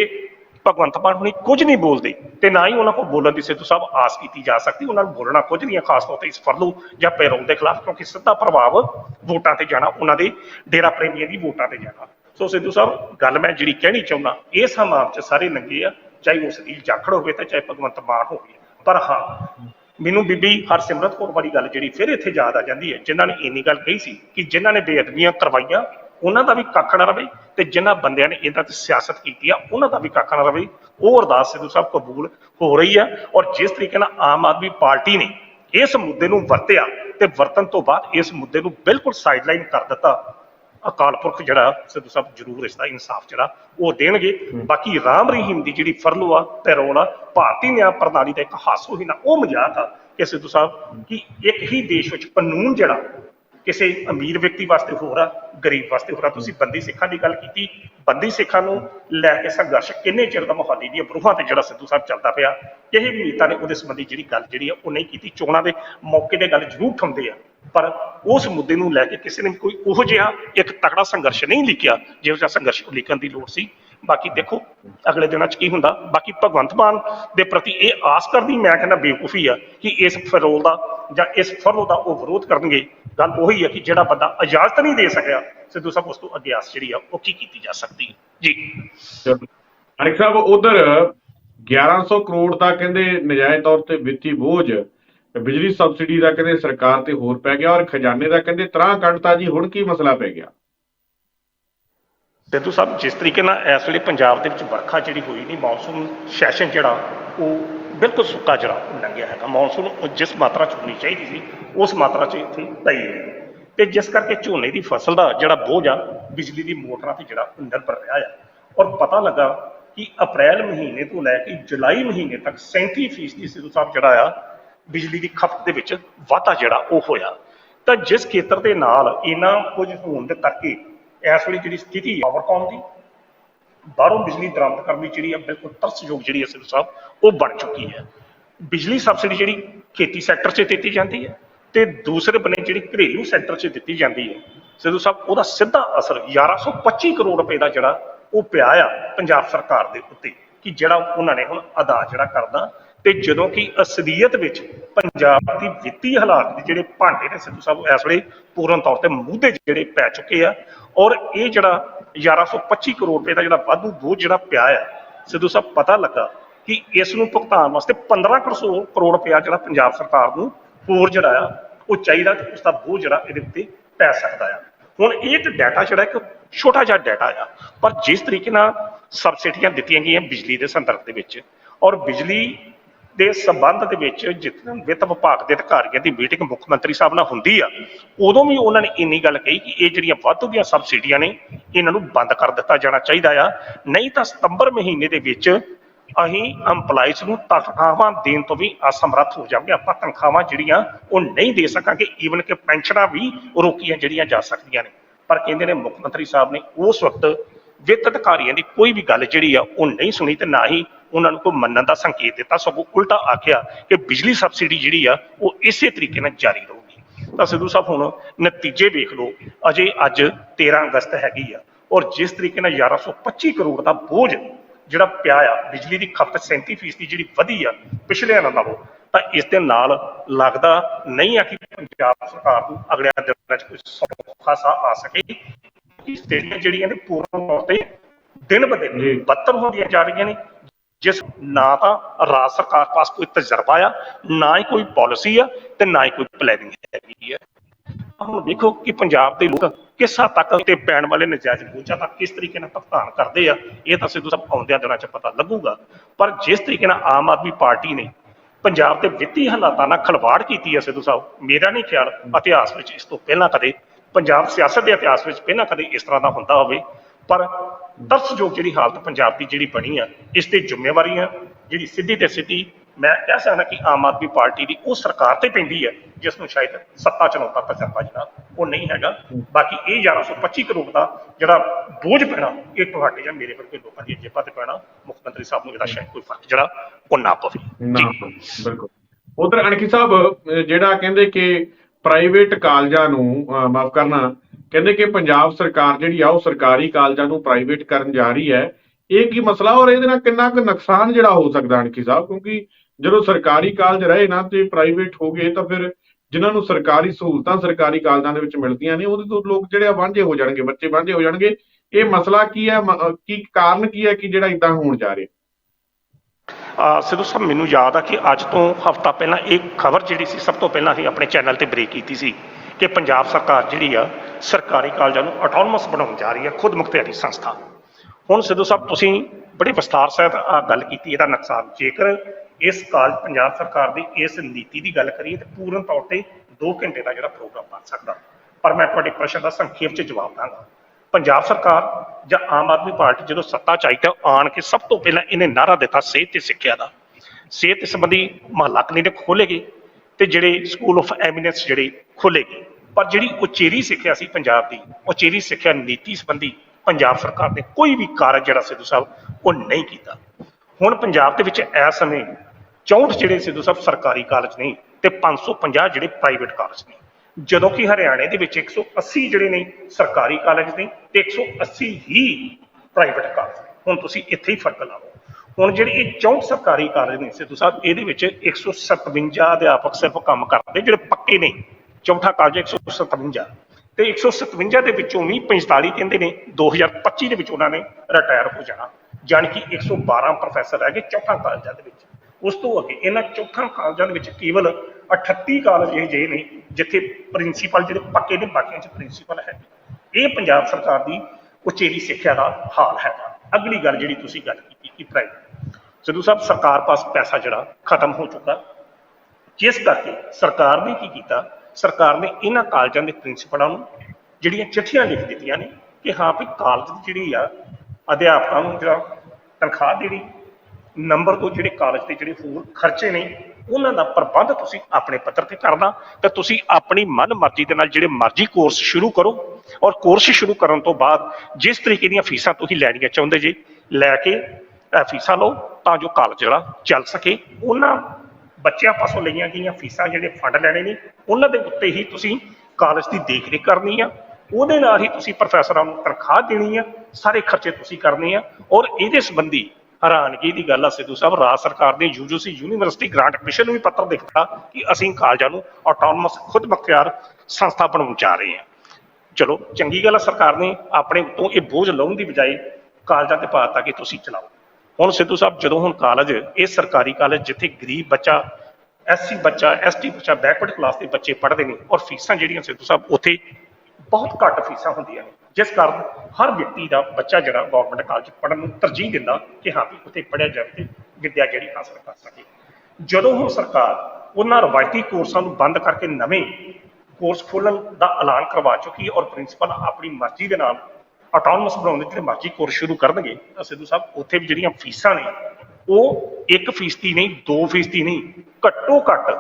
S2: ਭਗਵੰਤ ਮਾਨ ਹੁਣੀ ਕੁਝ ਨਹੀਂ ਬੋਲਦੇ ਤੇ ਨਾ ਹੀ ਉਹਨਾਂ ਕੋਲ ਬੋਲਣ ਦੀ ਸਿੱਧੂ ਸਾਹਿਬ ਆਸ ਕੀਤੀ ਜਾ ਸਕਦੀ, ਉਹਨਾਂ ਨੂੰ ਬੋਲਣਾ ਕੁਝ ਨਹੀਂ ਹੈ, ਖਾਸ ਤੌਰ ਤੇ ਇਸ ਫਰਲੂ ਜਾਂ ਪੈਰੋਲ ਦੇ ਖਿਲਾਫ, ਕਿਉਂਕਿ ਸਿੱਧਾ ਪ੍ਰਭਾਵ ਵੋਟਾਂ ਤੇ ਜਾਣਾ, ਉਹਨਾਂ ਦੇ ਡੇਰਾ ਪ੍ਰੇਮੀਆਂ ਦੀ ਵੋਟਾਂ ਤੇ ਜਾਣਾ। ਸੋ ਸਿੱਧੂ ਸਾਹਿਬ, ਗੱਲ ਮੈਂ ਜਿਹੜੀ ਕਹਿਣੀ ਚਾਹੁੰਦਾ ਇਸ ਹਮਾਮ ਚ ਸਾਰੇ ਨੰਗੇ ਆ, ਚਾਹੇ ਉਹ ਸੁਨੀਲ ਜਾਖੜ ਹੋਵੇ ਤਾਂ ਚਾਹੇ ਭਗਵੰਤ ਮਾਨ ਹੋਵੇ, ਪਰ ਹਾਂ ਮੈਨੂੰ ਬੀਬੀ ਹਰਸਿਮਰਤ ਕੌਰ ਵਾਲੀ ਗੱਲ ਜਿਹੜੀ ਫਿਰ ਇੱਥੇ ਯਾਦ ਆ ਜਾਂਦੀ ਹੈ, ਜਿਨ੍ਹਾਂ ਨੇ ਇੰਨੀ ਗੱਲ ਕਹੀ ਸੀ ਕਿ ਜਿਨ੍ਹਾਂ ਨੇ ਬੇਅਦਬੀਆਂ ਕਰਵਾਈਆਂ, ਉਹਨਾਂ ਦਾ ਵੀ ਕੱਖ ਨਾ ਰਵੇ ਤੇ ਜਿਨ੍ਹਾਂ ਬੰਦਿਆਂ ਨੇ ਇਹਨਾਂ ਤੇ ਸਿਆਸਤ ਕੀਤੀ ਆ, ਉਹਨਾਂ ਦਾ ਵੀ ਕੱਖ ਨਾ ਰਵੇ। ਉਹ ਅਰਦਾਸ ਸਿੱਧੂ ਸਾਹਿਬ ਕਬੂਲ ਹੋ ਰਹੀ ਆ ਔਰ ਜਿਸ ਤਰੀਕੇ ਨਾਲ ਆਮ ਆਦਮੀ ਪਾਰਟੀ ਨੇ ਇਸ ਮੁੱਦੇ ਨੂੰ ਵਰਤਿਆ ਤੇ ਵਰਤਨ ਤੋਂ ਬਾਅਦ ਇਸ ਮੁੱਦੇ ਨੂੰ ਬਿਲਕੁਲ ਸਾਈਡਲਾਈਨ ਕਰ ਦਿੱਤਾ ਅਕਾਲ ਪੁਰਖ ਜਿਹੜਾ, ਸਿੱਧੂ ਸਾਹਿਬ ਜ਼ਰੂਰ ਇਸ ਦਾ ਇਨਸਾਫ ਜਿਹੜਾ, ਉਹ ਦੇਣਗੇ। ਬਾਕੀ ਰਾਮ ਰਹੀਮ ਦੀ ਜਿਹੜੀ ਫਰਲੋ ਆ, ਪੈਰੋਲ ਆ, ਭਾਰਤੀ ਨਿਆਂ ਪ੍ਰਣਾਲੀ ਦਾ ਇੱਕ ਹਾਸੋ ਹੀ ਨਾ, ਉਹ ਮਜ਼ਾਕ ਆ ਕਿ ਸਿੱਧੂ ਸਾਹਿਬ, ਕਿ ਇੱਕ ਹੀ ਦੇਸ਼ ਵਿੱਚ ਕਾਨੂੰਨ ਜਿਹੜਾ, ਕਿਸੇ ਅਮੀਰ ਵਿਅਕਤੀ ਵਾਸਤੇ ਹੋਰ ਆ, ਗਰੀਬ ਵਾਸਤੇ ਹੋਰ ਆ। ਤੁਸੀਂ ਬੰਦੀ ਸਿੱਖਾਂ ਦੀ ਗੱਲ ਕੀਤੀ, ਬੰਦੀ ਸਿੱਖਾਂ ਨੂੰ ਲੈ ਕੇ ਸੰਘਰਸ਼ ਕਿੰਨੇ ਚਿਰ ਦਾ ਮੋਹਾਲੀ ਦੀਆਂ ਬਰੂਹਾਂ ਤੇ ਜਿਹੜਾ ਸਿੱਧੂ ਸਾਹਿਬ ਚੱਲਦਾ ਪਿਆ ਕਿਸੇ ਵੀ ਨੇਤਾ ਨੇ ਉਹਦੇ ਸੰਬੰਧੀ ਜਿਹੜੀ ਗੱਲ ਜਿਹੜੀ ਆ, ਉਹ ਨਹੀਂ ਕੀਤੀ। ਚੋਣਾਂ ਦੇ ਮੌਕੇ ਤੇ ਗੱਲ ਜ਼ਰੂਰ ਠੰਦੇ ਆ। ਪਰ ਉਸ ਮੁੱਦੇ ਨੂੰ ਲੈ ਕੇ ਕਿਸੇ ਨੇ ਕੋਈ ਉਹੋ ਜਿਹਾ ਇੱਕ ਤਕੜਾ ਸੰਘਰਸ਼ ਨਹੀਂ ਲਿਖਿਆ, ਜਿਹੋ ਜਿਹਾ ਸੰਘਰਸ਼ ਲਿਖਣ ਦੀ ਲੋੜ ਸੀ। ਬਾਕੀ ਦੇਖੋ, ਅਗਲੇ ਦਿਨਾਂ 'ਚ ਕੀ ਹੁੰਦਾ? ਬਾਕੀ ਭਗਵੰਤ ਮਾਨ ਦੇ ਪ੍ਰਤੀ ਇਹ ਆਸ ਕਰਦੀ, ਮੈਂ ਕਹਿੰਦਾ ਬੇਵਕੂਫੀ ਆ ਕਿ ਇਸ ਫਰੋਲ ਦਾ ਜਾਂ ਇਸ ਫਰੋ ਦਾ ਉਹ ਵਿਰੋਧ ਕਰਨਗੇ। ਗੱਲ ਉਹੀ ਹੈ ਕਿ ਜਿਹੜਾ ਬੰਦਾ ਇਜਾਜ਼ਤ ਨਹੀਂ ਦੇ ਸਕਿਆ, ਸਿੱਧੂ ਸਾਹਿਬ ਉਸ ਤੋਂ ਅੱਗੇ ਆਸ ਜਿਹੜੀ ਆ, ਉਹ ਕੀ ਕੀਤੀ ਜਾ ਸਕਦੀ? ਹੈ ਜੀ।
S1: ਚਲੋ। ਅਨਿਕ ਸਾਹਿਬ, ਉਧਰ 1100 ਕਰੋੜ ਦਾ ਕਹਿੰਦੇ ਨਜਾਇਜ਼ ਤੌਰ ਤੇ ਵਿੱਤੀ ਬੋਝ ਬਿਜਲੀ ਸਬਸਿਡੀ ਦਾ ਕਹਿੰਦੇ ਸਰਕਾਰ ਤੇ ਹੋਰ ਪੈ ਗਿਆ ਔਰ ਖਜ਼ਾਨੇ ਦਾ ਕਹਿੰਦੇ ਤਰਾਹ ਕੱਢਤਾ ਜੀ, ਹੁਣ ਕੀ ਮਸਲਾ ਪੈ ਗਿਆ?
S2: ਸਿੱਧੂ ਸਾਹਿਬ, ਜਿਸ ਤਰੀਕੇ ਨਾਲ ਇਸ ਵੇਲੇ ਪੰਜਾਬ ਦੇ ਵਿੱਚ ਵਰਖਾ ਜਿਹੜੀ ਹੋਈ ਨਹੀਂ, ਮੌਨਸੂਨ ਸੈਸ਼ਨ ਜਿਹੜਾ, ਉਹ ਬਿਲਕੁਲ ਸੁੱਕਾ ਜਿਹੜਾ ਲੰਘਿਆ ਹੈਗਾ। ਮੌਨਸੂਨ ਜਿਸ ਮਾਤਰਾ ਚ ਹੋਣੀ ਚਾਹੀਦੀ ਸੀ, ਉਸ ਮਾਤਰਾ ਚ ਇੱਥੇ ਪਈ ਨਹੀਂ ਤੇ ਜਿਸ ਕਰਕੇ ਝੋਨੇ ਦੀ ਫਸਲ ਦਾ ਜਿਹੜਾ ਬੋਝ ਆ, ਬਿਜਲੀ ਦੀ ਮੋਟਰਾਂ ਤੇ ਜਿਹੜਾ ਨਿਰਭਰ ਰਿਹਾ ਆ। ਔਰ ਪਤਾ ਲੱਗਾ ਕਿ ਅਪ੍ਰੈਲ ਮਹੀਨੇ ਤੋਂ ਲੈ ਕੇ ਜੁਲਾਈ ਮਹੀਨੇ ਤੱਕ 37% ਦੀ ਸਿੱਧੂ ਸਾਹਿਬ ਜਿਹੜਾ ਆ ਬਿਜਲੀ ਦੀ ਖਪਤ ਦੇ ਵਿੱਚ ਵਾਧਾ ਜਿਹੜਾ ਉਹ ਹੋਇਆ। ਤਾਂ ਜਿਸ ਖੇਤਰ ਦੇ ਨਾਲ ਇਹਨਾਂ ਕੁਝ ਹੋਣ ਦੇ ਕਰਕੇ ਇਸ ਵੇਲੇ ਜਿਹੜੀ ਸਥਿਤੀ ਹੈ ਪਾਵਰਕਾਮ ਦੀ, ਬਾਹਰੋਂ ਬਿਜਲੀ ਦਰਾਮਦ ਕਰਨ ਜਿਹੜੀ ਆ, ਬਿਲਕੁਲ ਤਰਸਯੋਗ ਜਿਹੜੀ ਹੈ ਸਾਹਿਬ, ਉਹ ਬਣ ਚੁੱਕੀ ਹੈ। ਬਿਜਲੀ ਸਬਸਿਡੀ ਜਿਹੜੀ ਖੇਤੀ ਸੈਕਟਰ 'ਚ ਦਿੱਤੀ ਜਾਂਦੀ ਹੈ ਤੇ ਦੂਸਰੇ ਬੰਨੇ ਜਿਹੜੀ ਘਰੇਲੂ ਸੈਕਟਰ 'ਚ ਦਿੱਤੀ ਜਾਂਦੀ ਹੈ ਸਿੱਧੂ ਸਾਹਿਬ, ਉਹਦਾ ਸਿੱਧਾ ਅਸਰ 1125 ਕਰੋੜ ਰੁਪਏ ਦਾ ਜਿਹੜਾ ਉਹ ਪਿਆ ਆ ਪੰਜਾਬ ਸਰਕਾਰ ਦੇ ਉੱਤੇ, ਕਿ ਜਿਹੜਾ ਉਹਨਾਂ ਨੇ ਹੁਣ ਅਦਾ ਜਿਹੜਾ ਕਰਦਾ। ਤੇ ਜਦੋਂ ਕਿ ਅਸਲੀਅਤ ਵਿੱਚ ਪੰਜਾਬ ਦੀ ਵਿੱਤੀ ਹਾਲਾਤ ਦੇ ਜਿਹੜੇ ਭਾਂਡੇ ਨੇ ਸਿੱਧੂ ਸਾਹਿਬ, ਇਸ ਵੇਲੇ ਪੂਰਨ ਤੌਰ ਤੇ ਮੂਧੇ ਜਿਹੜੇ ਪੈ ਚੁੱਕੇ ਆ, ਔਰ ਇਹ ਜਿਹੜਾ 1125 ਕਰੋੜ ਰੁਪਏ ਦਾ ਜਿਹੜਾ ਵਾਧੂ ਬੋਝ ਜਿਹੜਾ ਪਿਆ ਆ, ਸਿੱਧੂ ਸਾਹਿਬ ਪਤਾ ਲੱਗਾ ਕਿ ਇਸ ਨੂੰ ਭੁਗਤਾਨ ਵਾਸਤੇ 15 ਕਰੋੜ ਕਰੋੜ ਰੁਪਇਆ ਜਿਹੜਾ ਪੰਜਾਬ ਸਰਕਾਰ ਨੂੰ ਹੋਰ ਜਿਹੜਾ ਆ, ਉਹ ਚਾਹੀਦਾ ਤੇ ਉਸ ਦਾ ਬੋਝ ਜਿਹੜਾ ਇਹਦੇ ਉੱਤੇ ਪੈ ਸਕਦਾ ਆ। ਹੁਣ ਇਹ ਤੇ ਡਾਟਾ ਜਿਹੜਾ ਇੱਕ ਛੋਟਾ ਜਿਹਾ ਡਾਟਾ ਆ, ਪਰ ਜਿਸ ਤਰੀਕੇ ਨਾਲ ਸਬਸਿਡੀਆਂ ਦਿੱਤੀਆਂ ਗਈਆਂ ਬਿਜਲੀ ਦੇ ਸੰਦਰਭ ਦੇ ਵਿੱਚ, ਔਰ ਬਿਜਲੀ ਦੇ ਸੰਬੰਧ ਦੇ ਵਿੱਚ ਜਿੱਥੇ ਵਿੱਤ ਵਿਭਾਗ ਦੇ ਅਧਿਕਾਰੀਆਂ ਦੀ ਮੀਟਿੰਗ ਮੁੱਖ ਮੰਤਰੀ ਸਾਹਿਬ ਨਾਲ ਹੁੰਦੀ ਆ, ਉਦੋਂ ਵੀ ਉਹਨਾਂ ਨੇ ਇੰਨੀ ਗੱਲ ਕਹੀ ਕਿ ਇਹ ਜਿਹੜੀਆਂ ਵਾਧੂ ਦੀਆਂ ਸਬਸਿਡੀਆਂ ਨੇ, ਇਹਨਾਂ ਨੂੰ ਬੰਦ ਕਰ ਦਿੱਤਾ ਜਾਣਾ ਚਾਹੀਦਾ ਆ। ਨਹੀਂ ਤਾਂ ਸਤੰਬਰ ਮਹੀਨੇ ਦੇ ਵਿੱਚ ਅਸੀਂ EMPLOYEES ਨੂੰ ਤਨਖਾਹਾਂ ਦੇਣ ਤੋਂ ਵੀ ਅਸਮਰੱਥ ਹੋ ਜਾਵਾਂਗੇ। ਆਪਾਂ ਤਨਖਾਹਾਂ ਜਿਹੜੀਆਂ ਉਹ ਨਹੀਂ ਦੇ ਸਕਾਂਗੇ ਈਵਨ ਕਿ ਪੈਨਸ਼ਨਾਂ ਵੀ ਰੋਕੀਆਂ ਜਿਹੜੀਆਂ ਜਾ ਸਕਦੀਆਂ ਨੇ। ਪਰ ਕਹਿੰਦੇ ਨੇ ਮੁੱਖ ਮੰਤਰੀ ਸਾਹਿਬ ਨੇ ਉਸ ਵਕਤ ਵਿੱਤ ਅਧਿਕਾਰੀਆਂ ਦੀ ਕੋਈ ਵੀ ਗੱਲ ਜਿਹੜੀ ਆ ਉਹ ਨਹੀਂ ਸੁਣੀ ਤੇ ਨਾ ਹੀ ਉਹਨਾਂ ਨੂੰ ਕੋਈ ਮੰਨਣ ਦਾ ਸੰਕੇਤ ਦਿੱਤਾ। ਸਗੋਂ ਉਲਟਾ ਆਖਿਆ ਕਿ ਬਿਜਲੀ ਸਬਸਿਡੀ ਜਿਹੜੀ ਆ ਉਹ ਇਸੇ ਤਰੀਕੇ ਨਾਲ ਜਾਰੀ ਰਹੂਗੀ। ਤਾਂ ਸਿੱਧੂ ਸਾਹਿਬ ਹੁਣ ਨਤੀਜੇ ਵੇਖ ਲਓ ਅਜੇ ਅੱਜ 13 ਅਗਸਤ ਹੈਗੀ ਆ ਔਰ ਜਿਸ ਤਰੀਕੇ ਨਾਲ 1125 ਕਰੋੜ ਦਾ ਬੋਝ ਜਿਹੜਾ ਪਿਆ ਆ ਬਿਜਲੀ ਦੀ ਖਪਤ 37% ਦੀ ਜਿਹੜੀ ਵਧੀ ਆ ਪਿਛਲੇ ਸਾਲਾਂ ਨਾਲੋਂ ਤਾਂ ਇਸ ਦੇ ਨਾਲ ਲੱਗਦਾ ਨਹੀਂ ਆ ਕਿ ਪੰਜਾਬ ਸਰਕਾਰ ਨੂੰ ਅਗਲੇ ਦਿਨਾਂ 'ਚ ਕੋਈ ਸੌਖਾ ਸਾਹ ਆ ਸਕੇ। ਕਿ ਸਥਿਤੀਆਂ ਜਿਹੜੀਆਂ ਨੇ ਪੂਰਨ ਤੌਰ ਤੇ ਦਿਨ ਬ
S1: ਜੀ।
S2: ਦਿਨ ਬੱਤਰ ਹੁੰਦੀਆਂ ਜਾ ਰਹੀਆਂ ਨੇ। ਜਿਸ ਨਾ ਤਾਂ ਰਾਜ ਸਰਕਾਰ ਪਾਸ ਕੋਈ ਤਜਰਬਾ ਆ, ਨਾ ਹੀ ਕੋਈ ਪਾਲਿਸੀ ਆ ਤੇ ਨਾ ਹੀ ਕੋਈ ਪਲੈਨਿੰਗ ਹੈਗੀ ਆ। ਹੁਣ ਦੇਖੋ ਕਿ ਪੰਜਾਬ ਦੇ ਲੋਕ ਕਿਸ ਹੱਦ ਤੱਕ ਤੇ ਪੈਣ ਵਾਲੇ ਨਜਾਇਜ਼ ਬੋਝਾਂ ਤੱਕ ਕਿਸ ਤਰੀਕੇ ਨਾਲ ਭੁਗਤਾਨ ਕਰਦੇ ਆ, ਇਹ ਤਾਂ ਸਿੱਧੂ ਸਾਹਿਬ ਆਉਂਦਿਆਂ ਦਿਨਾਂ 'ਚ ਪਤਾ ਲੱਗੂਗਾ। ਪਰ ਜਿਸ ਤਰੀਕੇ ਨਾਲ ਆਮ ਆਦਮੀ ਪਾਰਟੀ ਨੇ ਪੰਜਾਬ ਦੇ ਵਿੱਤੀ ਹਾਲਾਤਾਂ ਨਾਲ ਖਲਵਾੜ ਕੀਤੀ ਹੈ ਸਿੱਧੂ ਸਾਹਿਬ, ਮੇਰਾ ਨਹੀਂ ਖਿਆਲ ਇਤਿਹਾਸ ਵਿੱਚ ਇਸ ਤੋਂ ਪਹਿਲਾਂ ਕਦੇ, ਪੰਜਾਬ ਸਿਆਸਤ ਦੇ ਇਤਿਹਾਸ ਵਿੱਚ ਪਹਿਲਾਂ ਕਦੇ ਇਸ ਤਰ੍ਹਾਂ ਦਾ ਹੁੰਦਾ ਹੋਵੇ। ਪਰ ਤਰਸਯੋਗ ਜਿਹੜੀ ਹਾਲਤ ਪੰਜਾਬ ਦੀ ਜਿਹੜੀ ਬਣੀ ਆ, ਇਸ ਤੇ ਆ, ਜਿਹੜੀ ਸਿੱਧੀ ਤੇ ਸਿੱਧੀ ਮੈਂ ਕਹਿ ਸਕਦਾ ਕਿ ਆਮ ਆਦਮੀ ਪਾਰਟੀ ਦੀ ਉਹ ਸਰਕਾਰ ਤੇ ਪੈਂਦੀ ਹੈ ਜਿਸ ਨੂੰ ਸ਼ਾਇਦ ਸੱਤਾ ਚਲਾਉਣ ਦਾ ਤਜਰਬਾ ਜਿਹੜਾ ਉਹ ਨਹੀਂ ਹੈਗਾ। ਬਾਕੀ ਇਹ 1125 ਕਰੋੜ ਦਾ ਜਿਹੜਾ ਬੋਝ ਪੈਣਾ, ਇਹ ਤੁਹਾਡੇ ਜਾਂ ਮੇਰੇ ਵਰਗੇ ਲੋਕਾਂ ਦੀ ਜੇਬਾਂ ਤੇ ਪੈਣਾ, ਮੁੱਖ ਮੰਤਰੀ ਸਾਹਿਬ ਨੂੰ ਇਹਦਾ ਸ਼ਾਇਦ ਕੋਈ ਫ਼ਰਕ ਜਿਹੜਾ, ਉਹ ਨਾ ਪਵੇ।
S1: ਨਾ
S2: ਜੀ
S1: ਬਿਲਕੁਲ। ਉਧਰ ਅਣਖੀ ਸਾਹਿਬ ਜਿਹੜਾ ਕਹਿੰਦੇ ਕਿ ਪ੍ਰਾਈਵੇਟ ਕਾਲਜਾਂ ਨੂੰ ਮਾਫ ਕਰਨਾ ਕਹਿੰਦੇ ਕਿ ਪੰਜਾਬ ਸਰਕਾਰ ਜਿਹੜੀ ਆ, ਉਹ ਸਰਕਾਰੀ ਕਾਲਜਾਂ ਨੂੰ ਪ੍ਰਾਈਵੇਟ ਕਰਨ ਜਾ ਰਹੀ ਹੈ। ਇਹ ਕੀ ਮਸਲਾ ਔਰ ਇਹਦੇ ਨਾਲ ਕਿੰਨਾ ਕੁ ਨੁਕਸਾਨ ਜਿਹੜਾ ਹੋ ਸਕਦਾ ਅਣਖੀ ਸਾਹਿਬ? ਕਿਉਂਕਿ ਜਦੋਂ ਸਰਕਾਰੀ ਕਾਲਜ ਰਹੇ ਨਾ ਤੇ ਪ੍ਰਾਈਵੇਟ ਹੋ ਗਏ ਤਾਂ ਫਿਰ ਜਿਨ੍ਹਾਂ ਨੂੰ ਸਰਕਾਰੀ ਸਹੂਲਤਾਂ ਸਰਕਾਰੀ ਕਾਲਜਾਂ ਦੇ ਵਿੱਚ ਮਿਲਦੀਆਂ ਨੇ, ਉਹਦੇ ਤੋਂ ਲੋਕ ਜਿਹੜੇ ਆ ਵਾਂਝੇ ਹੋ ਜਾਣਗੇ, ਬੱਚੇ ਵਾਂਝੇ ਹੋ ਜਾਣਗੇ। ਇਹ ਮਸਲਾ ਕੀ ਹੈ ਕੀ ਕਾਰਨ ਕੀ ਹੈ ਕਿ ਜਿਹੜਾ ਇਦਾਂ ਹੋਣ ਜਾ ਰਿਹਾ?
S2: ਸਿੱਧੂ ਸਾਹਿਬ, ਮੈਨੂੰ ਯਾਦ ਆ ਕਿ ਅੱਜ ਤੋਂ ਹਫਤਾ ਪਹਿਲਾਂ ਇੱਕ ਖਬਰ ਜਿਹੜੀ ਸੀ, ਸਭ ਤੋਂ ਪਹਿਲਾਂ ਅਸੀਂ ਆਪਣੇ ਚੈਨਲ ਤੇ ਬ੍ਰੇਕ ਕੀਤੀ ਸੀ। ਕਿ ਪੰਜਾਬ ਸਰਕਾਰ ਜਿਹੜੀ ਆ, ਸਰਕਾਰੀ ਕਾਲਜਾਂ ਨੂੰ ਆਟੋਨੋਮਸ ਬਣਾਉਣ ਜਾ ਰਹੀ ਹੈ ਖੁਦ ਮੁਖਤਿਆਰੀ ਸੰਸਥਾ। ਹੁਣ ਸਿੱਧੂ ਸਾਹਿਬ, ਤੁਸੀਂ ਬੜੇ ਵਿਸਥਾਰ ਸਹਿਤ ਆ ਗੱਲ ਕੀਤੀ, ਇਹਦਾ ਨੁਕਸਾਨ ਜੇਕਰ ਇਸ ਕਾਲਜ, ਪੰਜਾਬ ਸਰਕਾਰ ਦੀ ਇਸ ਨੀਤੀ ਦੀ ਗੱਲ ਕਰੀਏ, ਤੇ ਪੂਰਨ ਤੌਰ ਤੇ 2 ਘੰਟੇ ਦਾ ਜਿਹੜਾ ਪ੍ਰੋਗਰਾਮ ਬਣ ਸਕਦਾ। ਪਰ ਮੈਂ ਤੁਹਾਡੇ ਪ੍ਰਸ਼ਨ ਦਾ ਸੰਖੇਪ ਚ ਜਵਾਬ ਦਾਂਗਾ। ਪੰਜਾਬ ਸਰਕਾਰ ਜਾਂ ਆਮ ਆਦਮੀ ਪਾਰਟੀ ਜਦੋਂ ਸੱਤਾ ਚ ਆਈ ਤਾਂ ਆਣ ਕੇ ਸਭ ਤੋਂ ਪਹਿਲਾਂ ਇਹਨੇ ਨਾਰਾ ਦਿੱਤਾ ਸਿਹਤ ਤੇ ਸਿੱਖਿਆ ਦਾ। ਸਿਹਤ ਸੰਬੰਧੀ ਮਹੱਲਾ ਕਲੀਨਿਕ ਖੋਲ੍ਹੇਗੇ ਤੇ ਜਿਹੜੇ ਸਕੂਲ ਆਫ ਐਮੀਨੈਂਸ ਜਿਹੜੇ ਖੋਲ੍ਹੇਗੇ। ਪਰ ਜਿਹੜੀ ਉਚੇਰੀ ਸਿੱਖਿਆ ਸੀ ਪੰਜਾਬ ਦੀ, ਉਚੇਰੀ ਸਿੱਖਿਆ ਨੀਤੀ ਸੰਬੰਧੀ ਪੰਜਾਬ ਸਰਕਾਰ ਨੇ ਕੋਈ ਵੀ ਕਾਰਜ ਜਿਹੜਾ ਸਿੱਧੂ ਸਾਹਿਬ, ਉਹ ਨਹੀਂ ਕੀਤਾ। ਹੁਣ ਪੰਜਾਬ ਦੇ ਵਿੱਚ ਇਸ ਸਮੇਂ 64 ਜਿਹੜੇ ਸਿੱਧੂ ਸਾਹਿਬ ਸਰਕਾਰੀ ਕਾਲਜ ਨੇ ਤੇ 550 ਜਿਹੜੇ ਪ੍ਰਾਈਵੇਟ ਕਾਲਜ ਨੇ। ਜਦੋਂ ਕਿ ਹਰਿਆਣੇ ਦੇ ਵਿੱਚ 180 ਜਿਹੜੇ ਨੇ ਸਰਕਾਰੀ ਕਾਲਜ ਨੇ ਤੇ 180 ਹੀ ਪ੍ਰਾਈਵੇਟ ਕਾਲਜ ਨੇ। ਹੁਣ ਤੁਸੀਂ ਇੱਥੇ ਹੀ ਫ਼ਰਕ ਲਾ ਹੁਣ ਜਿਹੜੇ ਇਹ 64 ਸਰਕਾਰੀ ਕਾਲਜ ਨੇ ਸਿੱਧੂ ਸਾਹਿਬ, ਇਹਦੇ ਵਿੱਚ 157 ਅਧਿਆਪਕ ਸਿਰਫ ਕੰਮ ਕਰਦੇ, ਜਿਹੜੇ ਪੱਕੇ ਨੇ। ਚੌਥਾ ਕਾਲਜ 157 ਤੇ ਤੇ 157 ਦੇ ਵਿੱਚੋਂ ਵੀ 45 ਕਹਿੰਦੇ ਨੇ 2025 ਦੇ ਵਿੱਚ ਉਹਨਾਂ ਨੇ ਰਿਟਾਇਰ ਹੋ ਜਾਣਾ। ਜਾਣੀ ਕਿ 112 ਪ੍ਰੋਫੈਸਰ ਹੈਗੇ ਗਏ ਚੌਥਾ ਕਾਲਜਾਂ ਦੇ ਵਿੱਚ। ਉਸ ਤੋਂ ਅੱਗੇ ਇਹਨਾਂ ਚੌਥਾ ਕਾਲਜਾਂ ਦੇ ਵਿੱਚ ਕੇਵਲ 38 ਕਾਲਜ ਇਹ ਜਿਹੇ ਨੇ, ਜਿੱਥੇ ਪ੍ਰਿੰਸੀਪਲ ਜਿਹੜੇ ਪੱਕੇ ਨੇ, ਬਾਕੀਆਂ 'ਚ ਪ੍ਰਿੰਸੀਪਲ ਹੈ ਇਹ ਪੰਜਾਬ ਸਰਕਾਰ ਦੀ ਉਚੇਰੀ ਸਿੱਖਿਆ ਦਾ ਹਾਲ ਹੈਗਾ। ਅਗਲੀ ਗੱਲ ਜਿਹੜੀ ਤੁਸੀਂ ਗੱਲ ਕੀਤੀ ਕਿ ਪ੍ਰਾਈਵੇਟ ਸਿੱਧੂ ਸਾਹਿਬ, ਸਰਕਾਰ ਪਾਸ ਪੈਸਾ ਜਿਹੜਾ ਖਤਮ ਹੋ ਚੁੱਕਾ। ਜਿਸ ਕਰਕੇ ਸਰਕਾਰ ਨੇ ਕੀ ਕੀਤਾ? ਸਰਕਾਰ ਨੇ ਇਹਨਾਂ ਕਾਲਜਾਂ ਦੇ ਪ੍ਰਿੰਸੀਪਲਾਂ ਨੂੰ ਜਿਹੜੀਆਂ ਚਿੱਠੀਆਂ ਲਿਖ ਦਿੱਤੀਆਂ ਨੇ ਕਿ ਹਾਂ ਵੀ ਕਾਲਜ ਦੀ ਜਿਹੜੀ ਆ ਅਧਿਆਪਕਾਂ ਨੂੰ ਜਿਹੜਾ ਤਨਖਾਹ ਦੇਣੀ, ਨੰਬਰ ਤੋਂ ਜਿਹੜੇ ਕਾਲਜ ਦੇ ਜਿਹੜੇ ਹੋਰ ਖਰਚੇ ਨੇ, ਉਹਨਾਂ ਦਾ ਪ੍ਰਬੰਧ ਤੁਸੀਂ ਆਪਣੇ ਪੱਧਰ ਤੇ ਕਰਨਾ ਤੇ ਤੁਸੀਂ ਆਪਣੀ ਮਨ ਮਰਜ਼ੀ ਦੇ ਨਾਲ ਜਿਹੜੇ ਮਰਜ਼ੀ ਕੋਰਸ ਸ਼ੁਰੂ ਕਰੋ ਔਰ ਕੋਰਸ ਸ਼ੁਰੂ ਕਰਨ ਤੋਂ ਬਾਅਦ ਜਿਸ ਤਰੀਕੇ ਦੀਆਂ ਫੀਸਾਂ ਤੁਸੀਂ ਲੈਣੀਆਂ ਚਾਹੁੰਦੇ ਜੀ, ਲੈ ਕੇ ਫੀਸਾਂ ਲਓ ਤਾਂ ਜੋ ਕਾਲਜ ਜਿਹੜਾ ਚੱਲ ਸਕੇ। ਉਹਨਾਂ ਬੱਚਿਆਂ ਪਾਸੋਂ ਲਈਆਂ ਗਈਆਂ ਫੀਸਾਂ ਜਿਹੜੇ ਫੰਡ ਲੈਣੇ ਨੇ, ਉਹਨਾਂ ਦੇ ਉੱਤੇ ਹੀ ਤੁਸੀਂ ਕਾਲਜ ਦੀ ਦੇਖਰੇਖ ਕਰਨੀ ਆ। ਉਹਦੇ ਨਾਲ ਹੀ ਤੁਸੀਂ ਪ੍ਰੋਫੈਸਰਾਂ ਨੂੰ ਤਨਖਾਹ ਦੇਣੀ ਆ, ਸਾਰੇ ਖਰਚੇ ਤੁਸੀਂ ਕਰਨੇ ਆ। ਔਰ ਇਹਦੇ ਸੰਬੰਧੀ ਹੈਰਾਨਗੀ ਦੀ ਗੱਲ ਆ, ਸਿੱਧੂ ਸਾਹਿਬ, ਰਾਜ ਸਰਕਾਰ ਨੇ ਯੂਜੀਸੀ ਯੂਨੀਵਰਸਿਟੀ ਗ੍ਰਾਂਟ ਕਮਿਸ਼ਨ ਨੂੰ ਵੀ ਪੱਤਰ ਲਿਖਤਾ ਕਿ ਅਸੀਂ ਕਾਲਜਾਂ ਨੂੰ ਆਟੋਨੋਮਸ ਖੁਦ ਮੁਖਤਿਆਰ ਸੰਸਥਾ ਬਣਾਉਣ ਜਾ ਰਹੇ ਹਾਂ ਚਲੋ, ਚੰਗੀ ਗੱਲ ਆ, ਸਰਕਾਰ ਨੇ ਆਪਣੇ ਉੱਤੋਂ ਇਹ ਬੋਝ ਲਾਉਣ ਦੀ ਬਜਾਏ ਕਾਲਜਾਂ ਤੇ ਪਾਤਾ ਕਿ ਤੁਸੀਂ ਚਲਾਓ। ਹੁਣ ਸਿੱਧੂ ਸਾਹਿਬ, ਜਦੋਂ ਹੁਣ ਕਾਲਜ, ਇਹ ਸਰਕਾਰੀ ਕਾਲਜ ਜਿੱਥੇ ਗਰੀਬ ਬੱਚਾ ਐਸਸੀ ਬੱਚਾ ਐਸਟੀ ਬੱਚਾ ਬੈਕਵਰਡ ਕਲਾਸ ਦੇ ਬੱਚੇ ਪੜ੍ਹਦੇ ਨੇ ਔਰ ਫੀਸਾਂ ਜਿਹੜੀਆਂ ਸਿੱਧੂ ਸਾਹਿਬ, ਉੱਥੇ ਬਹੁਤ ਘੱਟ ਫੀਸਾਂ ਹੁੰਦੀਆਂ ਨੇ। ਜਿਸ ਕਾਰਨ ਹਰ ਵਿਅਕਤੀ ਦਾ ਬੱਚਾ ਜਿਹੜਾ ਗਵਰਨਮੈਂਟ ਕਾਲਜ ਪੜ੍ਹਨ ਨੂੰ ਤਰਜੀਹ ਦਿੰਦਾ ਕਿ ਹਾਂ ਵੀ ਉੱਥੇ ਪੜ੍ਹਿਆ ਜਾਵੇ ਤੇ ਵਿੱਦਿਆ ਜਿਹੜੀ ਹਾਸਲ ਕਰ ਸਕੇ। ਜਦੋਂ ਹੁਣ ਸਰਕਾਰ ਉਹਨਾਂ ਰਵਾਇਤੀ ਕੋਰਸਾਂ ਨੂੰ ਬੰਦ ਕਰਕੇ ਨਵੇਂ ਕੋਰਸ ਖੋਲਣ ਦਾ ਐਲਾਨ ਕਰਵਾ ਚੁੱਕੀ ਹੈ ਔਰ ਪ੍ਰਿੰਸੀਪਲ ਆਪਣੀ ਮਰਜ਼ੀ ਦੇ ਨਾਲ ਆਟੋਨਮਸ ਬਣਾਉਣ ਦੇ ਜਿਹੜੇ ਮਰਜ਼ੀ ਕੋਰਸ ਸ਼ੁਰੂ ਕਰਨਗੇ, ਤਾਂ ਸਿੱਧੂ ਸਾਹਿਬ, ਉੱਥੇ ਵੀ ਜਿਹੜੀਆਂ ਫੀਸਾਂ ਨੇ, ਉਹ 1 ਫੀਸਦੀ ਨਹੀਂ 2 ਫੀਸਦੀ ਨਹੀਂ, ਘੱਟੋ ਘੱਟ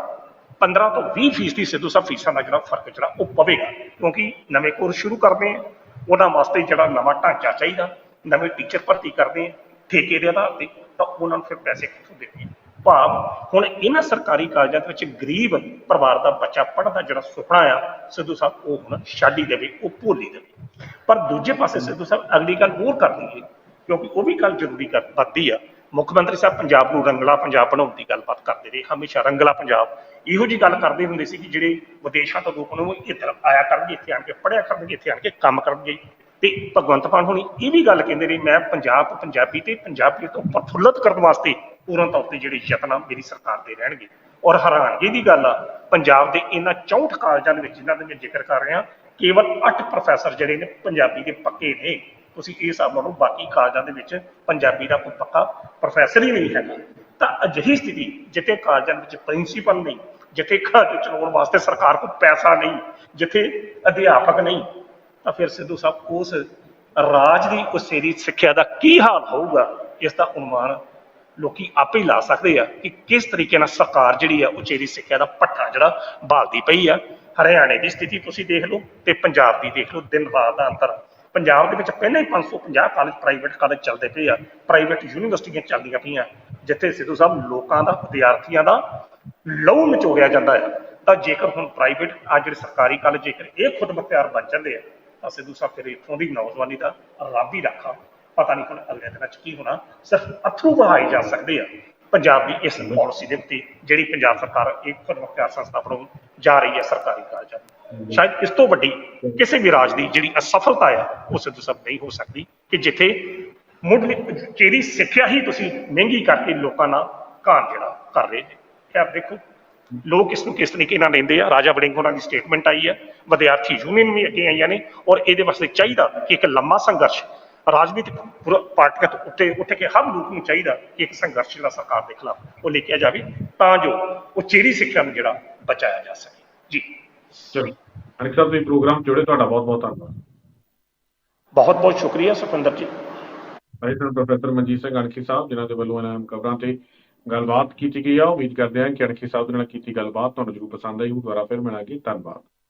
S2: 15 ਤੋਂ 20 ਫੀਸਦੀ ਸਿੱਧੂ ਸਾਹਿਬ ਫੀਸਾਂ ਦਾ ਜਿਹੜਾ ਫ਼ਰਕ ਜਿਹੜਾ ਉਹ ਪਵੇਗਾ। ਕਿਉਂਕਿ ਨਵੇਂ ਕੋਰਸ ਸ਼ੁਰੂ ਕਰਦੇ ਆ, ਉਹਨਾਂ ਵਾਸਤੇ ਜਿਹੜਾ ਨਵਾਂ ਢਾਂਚਾ ਚਾਹੀਦਾ, ਨਵੇਂ ਟੀਚਰ ਭਰਤੀ ਕਰਦੇ ਆ ਠੇਕੇ ਦੇ ਆਧਾਰ ਤੇ ਤਾਂ ਉਹਨਾਂ ਨੂੰ ਫਿਰ ਪੈਸੇ ਕਿੱਥੋਂ ਦੇਣੇ ਭਾਵ ਹੁਣ ਇਹਨਾਂ ਸਰਕਾਰੀ ਕਾਲਜਾਂ ਦੇ ਵਿੱਚ ਗਰੀਬ ਪਰਿਵਾਰ ਦਾ ਬੱਚਾ ਪੜ੍ਹਨ ਦਾ ਜਿਹੜਾ ਸੁਪਨਾ ਆ, ਸਿੱਧੂ ਸਾਹਿਬ, ਉਹ ਹੁਣ ਛੱਡ ਦੇਵੇ, ਉਹ ਭੁੱਲ ਦੇਵੇ। ਪਰ ਦੂਜੇ ਪਾਸੇ ਸਿੱਧੂ ਸਾਹਿਬ ਅਗਲੀ ਗੱਲ ਹੋਰ ਕਰ ਲਈਏ, ਕਿਉਂਕਿ ਉਹ ਵੀ ਗੱਲ ਜ਼ਰੂਰੀ ਕਰ ਬਣਦੀ ਆ। ਮੁੱਖ ਮੰਤਰੀ ਸਾਹਿਬ ਪੰਜਾਬ ਨੂੰ ਰੰਗਲਾ ਪੰਜਾਬ ਬਣਾਉਣ ਦੀ ਗੱਲਬਾਤ ਕਰਦੇ ਰਹੇ, ਹਮੇਸ਼ਾ ਰੰਗਲਾ ਪੰਜਾਬ। ਇਹੋ ਜੀ ਗੱਲ ਕਰਦੇ ਹੁੰਦੇ ਸੀ ਕਿ ਜਿਹੜੇ ਵਿਦੇਸ਼ਾਂ ਤੋਂ ਲੋਕ ਨੇ, ਉਹ ਇੱਧਰ ਆਇਆ ਕਰਨਗੇ, ਇੱਥੇ ਆਣ ਕੇ ਪੜ੍ਹਿਆ ਕਰਨਗੇ, ਇੱਥੇ ਆਣ ਕੇ ਕੰਮ ਕਰਨਗੇ। ਤੇ ਭਗਵੰਤ ਮਾਨ ਹੁਣੀ ਇਹ ਵੀ ਗੱਲ ਕਹਿੰਦੇ ਨੇ ਮੈਂ ਪੰਜਾਬ, ਪੰਜਾਬੀ ਤੇ ਪੰਜਾਬੀ ਤੋਂ ਪ੍ਰਫੁੱਲਤ ਕਰਨ ਵਾਸਤੇ ਪੂਰਨ ਤੌਰ ਤੇ ਜਿਹੜੇ ਯਤਨ ਆ ਮੇਰੀ ਸਰਕਾਰ ਦੇ ਰਹਿਣਗੇ। ਔਰ ਹੈਰਾਨਗੀ ਦੀ ਗੱਲ ਆ, ਪੰਜਾਬ ਦੇ ਇਹਨਾਂ 64 ਕਾਲਜਾਂ ਦੇ ਵਿੱਚ ਜਿਨ੍ਹਾਂ ਦਾ ਮੈਂ ਜ਼ਿਕਰ ਕਰ ਰਿਹਾ, ਕੇਵਲ 8 ਪ੍ਰੋਫੈਸਰ ਜਿਹੜੇ ਨੇ ਪੰਜਾਬੀ ਦੇ ਪੱਕੇ ਨੇ। ਤੁਸੀਂ ਇਹ ਹਿਸਾਬ ਲਾ ਲਓ ਬਾਕੀ ਕਾਲਜਾਂ ਦੇ ਵਿੱਚ ਪੰਜਾਬੀ ਦਾ ਕੋਈ ਪੱਕਾ ਪ੍ਰੋਫੈਸਰ ਹੀ ਨਹੀਂ ਹੈਗਾ ਤਾਂ ਅਜਿਹੀ ਸਥਿਤੀ ਜਿੱਥੇ ਕਾਲਜਾਂ ਵਿੱਚ ਪ੍ਰਿੰਸੀਪਲ ਨਹੀਂ, ਜਿੱਥੇ ਕਾਲਜ ਚਲਾਉਣ ਵਾਸਤੇ ਸਰਕਾਰ ਕੋਲ ਪੈਸਾ ਨਹੀਂ, ਜਿੱਥੇ ਅਧਿਆਪਕ ਨਹੀਂ, ਤਾਂ ਫਿਰ ਸਿੱਧੂ ਸਾਹਿਬ ਉਸ ਰਾਜ ਦੀ ਉਸੇਰੀ ਸਿੱਖਿਆ ਦਾ ਕੀ ਹਾਲ ਹੋਊਗਾ? ਇਸ ਦਾ ਅਨੁਮਾਨ ਲੋਕੀ ਆਪੇ ਹੀ ਲਾ ਸਕਦੇ ਆ ਕਿ ਕਿਸ ਤਰੀਕੇ ਨਾਲ ਸਰਕਾਰ ਜਿਹੜੀ ਆ ਉਚੇਰੀ ਸਿੱਖਿਆ ਦਾ ਪੱਠਾ ਜਿਹੜਾ ਬਾਲਦੀ ਪਈ ਆ। ਹਰਿਆਣੇ ਦੀ ਸਥਿਤੀ ਤੁਸੀਂ ਦੇਖ ਲਓ ਤੇ ਪੰਜਾਬ ਦੀ ਦੇਖ ਲਓ, ਦਿਨ ਰਾਤ ਦਾ ਅੰਤਰ। ਪੰਜਾਬ ਦੇ ਵਿੱਚ ਪਹਿਲਾਂ ਹੀ 550 ਕਾਲਜ ਪ੍ਰਾਈਵੇਟ ਕਾਲਜ ਚੱਲਦੇ ਪਏ ਆ। ਪ੍ਰਾਈਵੇਟ ਯੂਨੀਵਰਸਿਟੀਆਂ ਚੱਲਦੀਆਂ ਪਈਆਂ। ਜਿੱਥੇ ਸਿੱਧੂ ਸਾਹਿਬ ਲੋਕਾਂ ਦਾ, ਵਿਦਿਆਰਥੀਆਂ ਦਾ ਲਹੂ ਨਚੋੜਿਆ ਜਾਂਦਾ ਆ। ਤਾਂ ਜੇਕਰ ਹੁਣ ਪ੍ਰਾਈਵੇਟ ਆ ਜਿਹੜੇ ਸਰਕਾਰੀ ਕਾਲਜ ਜੇਕਰ ਇਹ ਖੁਦ ਮੁਖਤਿਆਰ ਬਣ ਜਾਂਦੇ ਆ, ਤਾਂ ਸਿੱਧੂ ਸਾਹਿਬ ਫਿਰ ਇੱਥੋਂ ਦੀ ਨੌਜਵਾਨੀ ਦਾ ਰੱਬ ਹੀ ਰੱਖਾ। ਪਤਾ ਨਹੀਂ ਹੁਣ ਅਗਲੇ ਦਿਨਾਂ ਚ ਕੀ ਹੋਣਾ ਸਿਰਫ ਅਥਰੂ ਵਹਾਏ ਜਾ ਸਕਦੇ ਆ। ਪੰਜਾਬ ਦੀ ਇਸ ਪਾਲਿਸੀ ਦੇ ਉੱਤੇ ਜਿਹੜੀ ਪੰਜਾਬ ਸਰਕਾਰ ਇੱਕ ਮੁਖਤਿਆਰ ਸੰਸਥਾ ਬਣਾਉਣ ਜਾ ਰਹੀ ਹੈ ਸਰਕਾਰੀ ਕਾਲਜਾਂ ਦੀ। ਸ਼ਾਇਦ ਇਸ ਤੋਂ ਵੱਡੀ ਕਿਸੇ ਵੀ ਰਾਜ ਦੀ ਜਿਹੜੀ ਅਸਫਲਤਾ ਆ ਉਹ ਸਿੱਧੂ ਸਾਹਿਬ ਨਹੀਂ ਹੋ ਸਕਦੀ ਕਿ ਜਿੱਥੇ ਮੁੱਢਲੀ ਜਿਹੜੀ ਸਿੱਖਿਆ ਹੀ ਤੁਸੀਂ ਮਹਿੰਗੀ ਕਰਕੇ ਲੋਕਾਂ ਨਾਲ ਘਾਣ ਜਿਹੜਾ ਕਰ ਰਹੇ ਨੇ। ਖੈਰ ਦੇਖੋ ਲੋਕ ਇਸ ਨੂੰ ਕਿਸ ਤਰੀਕੇ ਨਾਲ ਲੈਂਦੇ ਆ? ਰਾਜਾ ਵੜਿੰਗ ਉਹਨਾਂ ਦੀ ਸਟੇਟਮੈਂਟ ਆਈ ਹੈ ਵਿਦਿਆਰਥੀ ਯੂਨੀਅਨ ਵੀ ਅੱਗੇ ਆਈਆਂ ਨੇ ਔਰ ਇਹਦੇ ਵਾਸਤੇ ਚਾਹੀਦਾ ਕਿ ਇੱਕ ਲੰਮਾ ਸੰਘਰਸ਼ ਰਾਜਨੀਤਿਕ ਪੁਰ- ਪਾਰਟੀਆਂ ਤੋਂ ਉੱਤੇ ਉੱਠ ਕੇ ਹਰ ਲੋਕ ਨੂੰ ਚਾਹੀਦਾ ਕਿ ਇੱਕ ਸੰਘਰਸ਼ ਜਿਹੜਾ ਸਰਕਾਰ ਦੇ ਖਿਲਾਫ ਉਹ ਲਿਖਿਆ ਜਾਵੇ ਤਾਂ ਜੋ ਉਚੇਰੀ ਸਿੱਖਿਆ ਨੂੰ ਜਿਹੜਾ ਬਚਾਇਆ ਜਾ ਸਕੇ। ਜੀ।
S1: ਚਲੋ। ਅਨਿਕ ਸਾਹਿਬ ਤੁਸੀਂ ਪ੍ਰੋਗਰਾਮ ਜੁੜੇ ਤੁਹਾਡਾ ਬਹੁਤ ਬਹੁਤ ਧੰਨਵਾਦ।
S2: ਬਹੁਤ ਬਹੁਤ ਸ਼ੁਕਰੀਆ ਸੁਖਵਿੰਦਰ ਜੀ।
S1: ਭਾਈ ਸਾਹਿਬ ਪ੍ਰੋਫੈਸਰ ਮਨਜੀਤ ਸਿੰਘ ਅਣਖੀ ਸਾਹਿਬ ਜਿਨ੍ਹਾਂ ਦੇ ਵੱਲੋਂ ਇਹਨਾਂ ਖਬਰਾਂ ਤੇ ਗੱਲਬਾਤ ਕੀਤੀ ਗਈ ਆ ਉਮੀਦ ਕਰਦੇ ਹਾਂ ਕਿ ਅਣਖੀ ਸਾਹਿਬ ਦੇ ਨਾਲ ਕੀਤੀ ਗੱਲਬਾਤ ਤੁਹਾਨੂੰ ਜਰੂਰ ਪਸੰਦ ਆਈ ਹੋਊ। ਦੁਬਾਰਾ ਫਿਰ ਮਿਲਾਂਗੇ। ਧੰਨਵਾਦ।